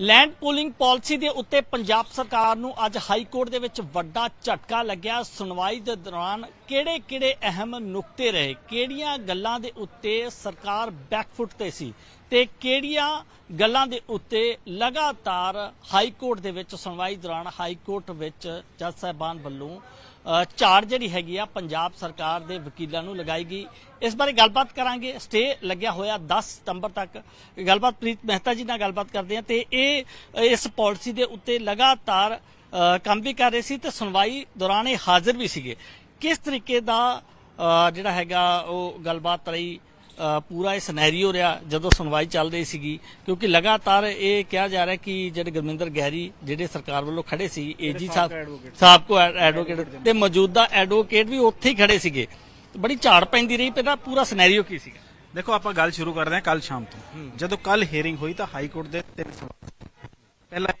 Land pooling policy ਦੇ ਉੱਤੇ ਪੰਜਾਬ ਸਰਕਾਰ ਨੂੰ ਅੱਜ ਹਾਈ ਕੋਰਟ ਦੇ ਵਿੱਚ ਵੱਡਾ ਝਟਕਾ ਲੱਗਿਆ। ਸੁਣਵਾਈ ਦੇ ਦੌਰਾਨ ਕਿਹੜੇ-ਕਿਹੜੇ ਅਹਿਮ ਨੁਕਤੇ ਰਹੇ? ਕਿਹੜੀਆਂ ਗੱਲਾਂ ਦੇ ਉੱਤੇ ਸਰਕਾਰ ਬੈਕਫੁੱਟ ਤੇ ਸੀ? ਤੇ ਕਿਹੜੀਆਂ ਗੱਲਾਂ ਦੇ ਉੱਤੇ ਲਗਾਤਾਰ ਹਾਈ ਕੋਰਟ ਦੇ ਵਿੱਚ ਸੁਣਵਾਈ ਦੌਰਾਨ ਹਾਈ ਕੋਰਟ ਵਿੱਚ ਜੱਜ ਸਾਹਿਬਾਨ ਵੱਲੋਂ ਝਾੜ ਜਿਹੜੀ ਹੈਗੀ ਆ, ਪੰਜਾਬ ਸਰਕਾਰ ਦੇ ਵਕੀਲਾਂ ਨੂੰ ਲਗਾਈ ਗਈ ਇਸ ਬਾਰੇ ਗੱਲਬਾਤ ਕਰਾਂਗੇ। ਸਟੇ ਲੱਗਿਆ ਹੋਇਆ 10 ਸਤੰਬਰ ਤੱਕ। ਗੱਲਬਾਤ ਪ੍ਰੀਤ ਮਹਿਤਾ ਜੀ ਨਾਲ ਗੱਲਬਾਤ ਕਰਦੇ ਹਾਂ ਤੇ ਇਹ, ਇਸ ਪਾਲਿਸੀ ਦੇ ਉੱਤੇ ਲਗਾਤਾਰ ਕੰਮ ਵੀ ਕਰ ਰਹੇ ਸੀ ਤੇ ਸੁਣਵਾਈ ਦੌਰਾਨ ਇਹ ਹਾਜ਼ਰ ਵੀ ਸੀਗੇ। ਕਿਸ ਤਰੀਕੇ ਦਾ ਜਿਹੜਾ ਹੈਗਾ ਉਹ ਗੱਲਬਾਤ ਰਹੀ ਪੂਰਾ ਇਹ ਸਿਨੈਰੀਓ ਰਿਹਾ ਜਦੋਂ ਸੁਣਵਾਈ ਚੱਲ ਰਹੀ ਸੀਗੀ ਕਿਉਂਕਿ ਲਗਾਤਾਰ ਇਹ ਕਿਹਾ ਜਾ ਰਿਹਾ ਕਿ ਜਿਹੜੇ ਗੁਰਮਿੰਦਰ ਗਹਿਰੀ ਜਿਹੜੇ ਸਰਕਾਰ ਵੱਲੋਂ ਖੜੇ ਸੀ ਏਜੀ ਸਾਹਿਬ ਸਾਬਕੋ ਐਡਵੋਕੇਟ ਤੇ ਮੌਜੂਦਾ ਐਡਵੋਕੇਟ ਵੀ ਉੱਥੇ ਹੀ ਖੜੇ ਸੀਗੇ। ਬੜੀ ਝਾੜ ਪੈਂਦੀ ਰਹੀ ਪਹਿਲਾਂ ਪੂਰਾ ਸਿਨੈਰੀਓ ਕੀ ਸੀਗਾ? ਦੇਖੋ ਆਪਾਂ ਗੱਲ ਸ਼ੁਰੂ ਕਰਦੇ ਹਾਂ ਕੱਲ ਸ਼ਾਮ ਤੋਂ। ਜਦੋਂ ਕੱਲ ਹੀਅਰਿੰਗ ਹੋਈ ਤਾਂ ਹਾਈ ਕੋਰਟ ਦੇ ਤਿੰਨ ਸਵਾਲ। ਪਹਿਲਾ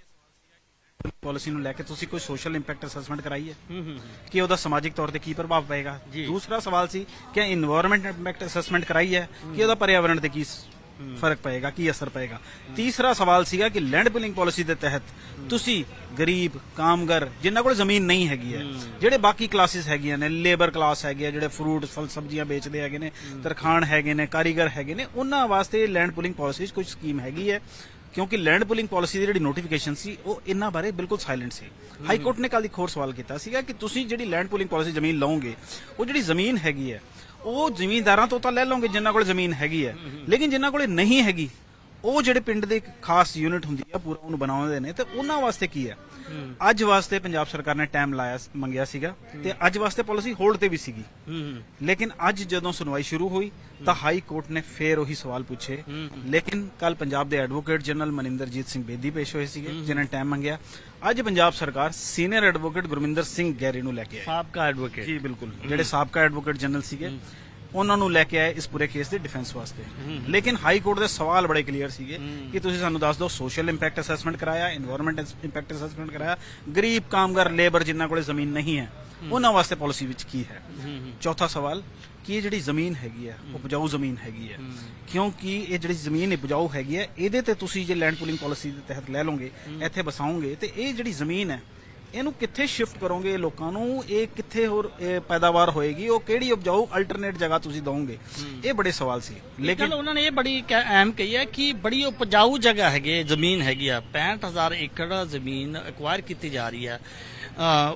ਪਾਲਿਸੀ ਨੂੰ ਲੈ ਕੇ ਤੁਸੀਂ ਕੋਈ ਸੋਸ਼ਲ ਇੰਪੈਕਟ ਅਸੈਸਮੈਂਟ ਕਰਾਈ ਹੈ? ਕਿ ਉਹਦਾ ਸਮਾਜਿਕ ਤੌਰ ਤੇ ਕੀ ਪ੍ਰਭਾਵ ਪਏਗਾ? ਦੂਸਰਾ ਸਵਾਲ ਸੀ ਕਿ এনवायरमेंट ਇੰਪੈਕਟ ਅਸੈਸਮੈਂਟ ਕਰਾਈ ਹੈ ਕਿ ਉਹਦਾ ਪਰਿਆਵਰਣ ਤੇ ਕੀ ਫ਼ਰਕ ਪਏਗਾ ਕੀ ਅਸਰ ਪਏਗਾ? ਤੀਸਰਾ ਸਵਾਲ ਸੀਗਾ ਕਿ ਲੈਂਡ ਬਿਲਿੰਗ ਪਾਲਿਸੀ ਦੇ ਤਹਿਤ ਤੁਸੀਂ ਗਰੀਬ ਕਾਮਗਰ ਜਿਨ੍ਹਾਂ ਕੋਲ ਜ਼ਮੀਨ ਨਹੀਂ ਹੈਗੀ ਹੈ ਜਿਹੜੇ ਬਾਕੀ ਕਲਾਸਿਸ ਹੈਗੀਆਂ ਨੇ ਲੇਬਰ ਕਲਾਸ ਹੈਗੀ ਹੈ ਜਿਹੜੇ ਫਰੂਟ ਫਲ ਸਬਜ਼ੀਆਂ ਵੇਚਦੇ ਹੈਗੇ ਨੇ ਤਰਖਾਨ ਹੈਗੇ ਨੇ ਕਾਰੀਗਰ ਹੈਗੇ ਨੇ ਉਹਨਾਂ ਵਾਸਤੇ ਲੈਂਡ ਪੁਲਿੰਗ ਪਾਲਿਸੀ ਕੁਝ ਸਕੀਮ ਹੈਗੀ ਹੈ? ਕਿਉਂਕਿ ਲੈਂਡ ਪੁਲਿੰਗ ਪਾਲਿਸੀ ਦੀ ਜਿਹੜੀ ਨੋਟੀਫਿਕੇਸ਼ਨ ਸੀ ਉਹ ਇਹਨਾਂ ਬਾਰੇ ਬਿਲਕੁਲ ਸਾਇਲੈਂਟ ਸੀ। ਹਾਈ ਕੋਰਟ ਨੇ ਕੱਲ ਇੱਕ ਹੋਰ ਸਵਾਲ ਕੀਤਾ ਸੀਗਾ ਕਿ ਤੁਸੀਂ ਜਿਹੜੀ ਲੈਂਡ ਪੁਲਿੰਗ ਪਾਲਿਸੀ ਜ਼ਮੀਨ ਲਓਗੇ ਉਹ ਜਿਹੜੀ ਜ਼ਮੀਨ ਹੈਗੀ ਹੈ ਉਹ ਜ਼ਿਮੀਂਦਾਰਾਂ ਤੋਂ ਤਾਂ ਲੈ ਲਓਗੇ ਜਿਨ੍ਹਾਂ ਕੋਲ ਜ਼ਮੀਨ ਹੈਗੀ ਹੈ। ਲੇਕਿਨ ਜਿਨ੍ਹਾਂ ਕੋਲੇ ਨਹੀਂ ਹੈਗੀ ਉਹ ਜਿਹੜੇ ਪਿੰਡ ਦੇ ਇੱਕ ਖਾਸ ਯੂਨਿਟ ਹੁੰਦੀ ਆ ਪੂਰਾ ਉਹਨੂੰ ਬਣਾਉਂਦੇ ਨੇ ਤੇ ਉਹਨਾਂ ਵਾਸਤੇ ਕੀ ਹੈ। ਅੱਜ ਵਾਸਤੇ ਪੰਜਾਬ ਸਰਕਾਰ ਨੇ ਟਾਈਮ ਲਾਇਆ ਮੰਗਿਆ ਸੀਗਾ ਤੇ ਅੱਜ ਵਾਸਤੇ ਪਾਲਿਸੀ ਹੋਲਡ ਤੇ ਵੀ ਸੀਗੀ। ਲੇਕਿਨ ਅੱਜ ਜਦੋਂ ਸੁਣਵਾਈ ਸ਼ੁਰੂ ਹੋਈ ਤਾਂ ਹਾਈ ਕੋਰਟ ਨੇ ਫੇਰ ਉਹੀ ਸਵਾਲ ਪੁੱਛੇ। ਲੇਕਿਨ ਕੱਲ ਪੰਜਾਬ ਦੇ ਐਡਵੋਕੇਟ ਜਨਰਲ ਮਨਿੰਦਰਜੀਤ ਸਿੰਘ ਬੇਦੀ ਪੇਸ਼ ਹੋਏ ਸੀਗੇ ਜਿਨ੍ਹਾਂ ਨੇ ਟਾਈਮ ਮੰਗਿਆ। ਅੱਜ ਪੰਜਾਬ ਸਰਕਾਰ senior advocate Gurminder Singh Garry ਨੂੰ ਲੈ ਕੇ ਆਈ। ਸਾਬਕਾ ਐਡਵੋਕੇਟ ਜੀ ਬਿਲਕੁਲ। ਜਿਹੜੇ ਸਾਬਕਾ ਐਡਵੋਕੇਟ ਜਨਰਲ ਸੀਗੇ ਉਹਨਾਂ ਨੂੰ ਲੈ ਕੇ ਆਏ ਇਸ ਪੂਰੇ ਕੇਸ ਦੇ ਡਿਫੈਂਸ ਵਾਸਤੇ। ਲੇਕਿਨ ਹਾਈ ਕੋਰਟ ਦੇ ਸਵਾਲ ਬੜੇ ਕਲੀਅਰ ਸੀਗੇ ਕਿ ਤੁਸੀਂ ਸਾਨੂੰ ਦੱਸ ਦਿਓ ਸੋਸ਼ਲ ਇੰਪੈਕਟ ਅਸੈਸਮੈਂਟ ਕਰਾਇਆ এনवायरमेंट ਇੰਪੈਕਟ ਅਸੈਸਮੈਂਟ ਕਰਾਇਆ ਗਰੀਬ ਕਾਮਗਾਰ ਲੇਬਰ ਜਿਨ੍ਹਾਂ ਕੋਲੇ ਜ਼ਮੀਨ ਨਹੀਂ ਹੈ ਉਹਨਾਂ ਵਾਸਤੇ ਪਾਲਿਸੀ ਵਿੱਚ ਕੀ ਹੈ? ਚੌਥਾ ਸਵਾਲ ਕਿ ਇਹ ਜਿਹੜੀ ਜ਼ਮੀਨ ਹੈਗੀ ਹੈ ਉਪਜਾਊ ਜ਼ਮੀਨ ਹੈਗੀ ਹੈ? ਕਿਉਂਕਿ ਇਹ ਜਿਹੜੀ ਜ਼ਮੀਨ ਉਪਜਾਊ ਹੈਗੀ ਹੈ ਇਹਦੇ ਤੇ ਤੁਸੀਂ ਜੇ ਲੈਂਡ ਪੂਲਿੰਗ ਪਾਲਿਸੀ ਦੇ ਤਹਿਤ ਲੈ ਲਓਗੇ ਇੱਥੇ ਬਸਾਓਗੇ ਤੇ ਇਹ ਜਿਹੜੀ ਜ਼ਮੀਨ ਹੈ ਇਹਨੂੰ ਕਿੱਥੇ ਸ਼ਿਫਟ ਕਰੋਗੇ ਲੋਕਾਂ ਨੂੰ? ਇਹ ਕਿੱਥੇ ਹੋਰ ਪੈਦਾਵਾਰ ਹੋਏਗੀ? ਉਹ ਕਿਹੜੀ ਉਪਜਾਊ ਅਲਟਰਨੇਟ ਜਗ੍ਹਾ ਤੁਸੀਂ ਦੋਗੇ ਇਹ ਬੜੇ ਸਵਾਲ ਸੀ। ਲੇਕਿਨ ਉਹਨਾਂ ਨੇ ਇਹ ਬੜੀ ਅਹਿਮ ਕਹੀ ਹੈ ਕਿ ਬੜੀ ਉਪਜਾਊ ਜਗ੍ਹਾ ਹੈਗੀ ਜ਼ਮੀਨ ਹੈਗੀ ਆ। 65000 ਏਕੜ ਜ਼ਮੀਨ ਐਕਵਾਇਰ ਕੀਤੀ ਜਾ ਰਹੀ ਹੈ।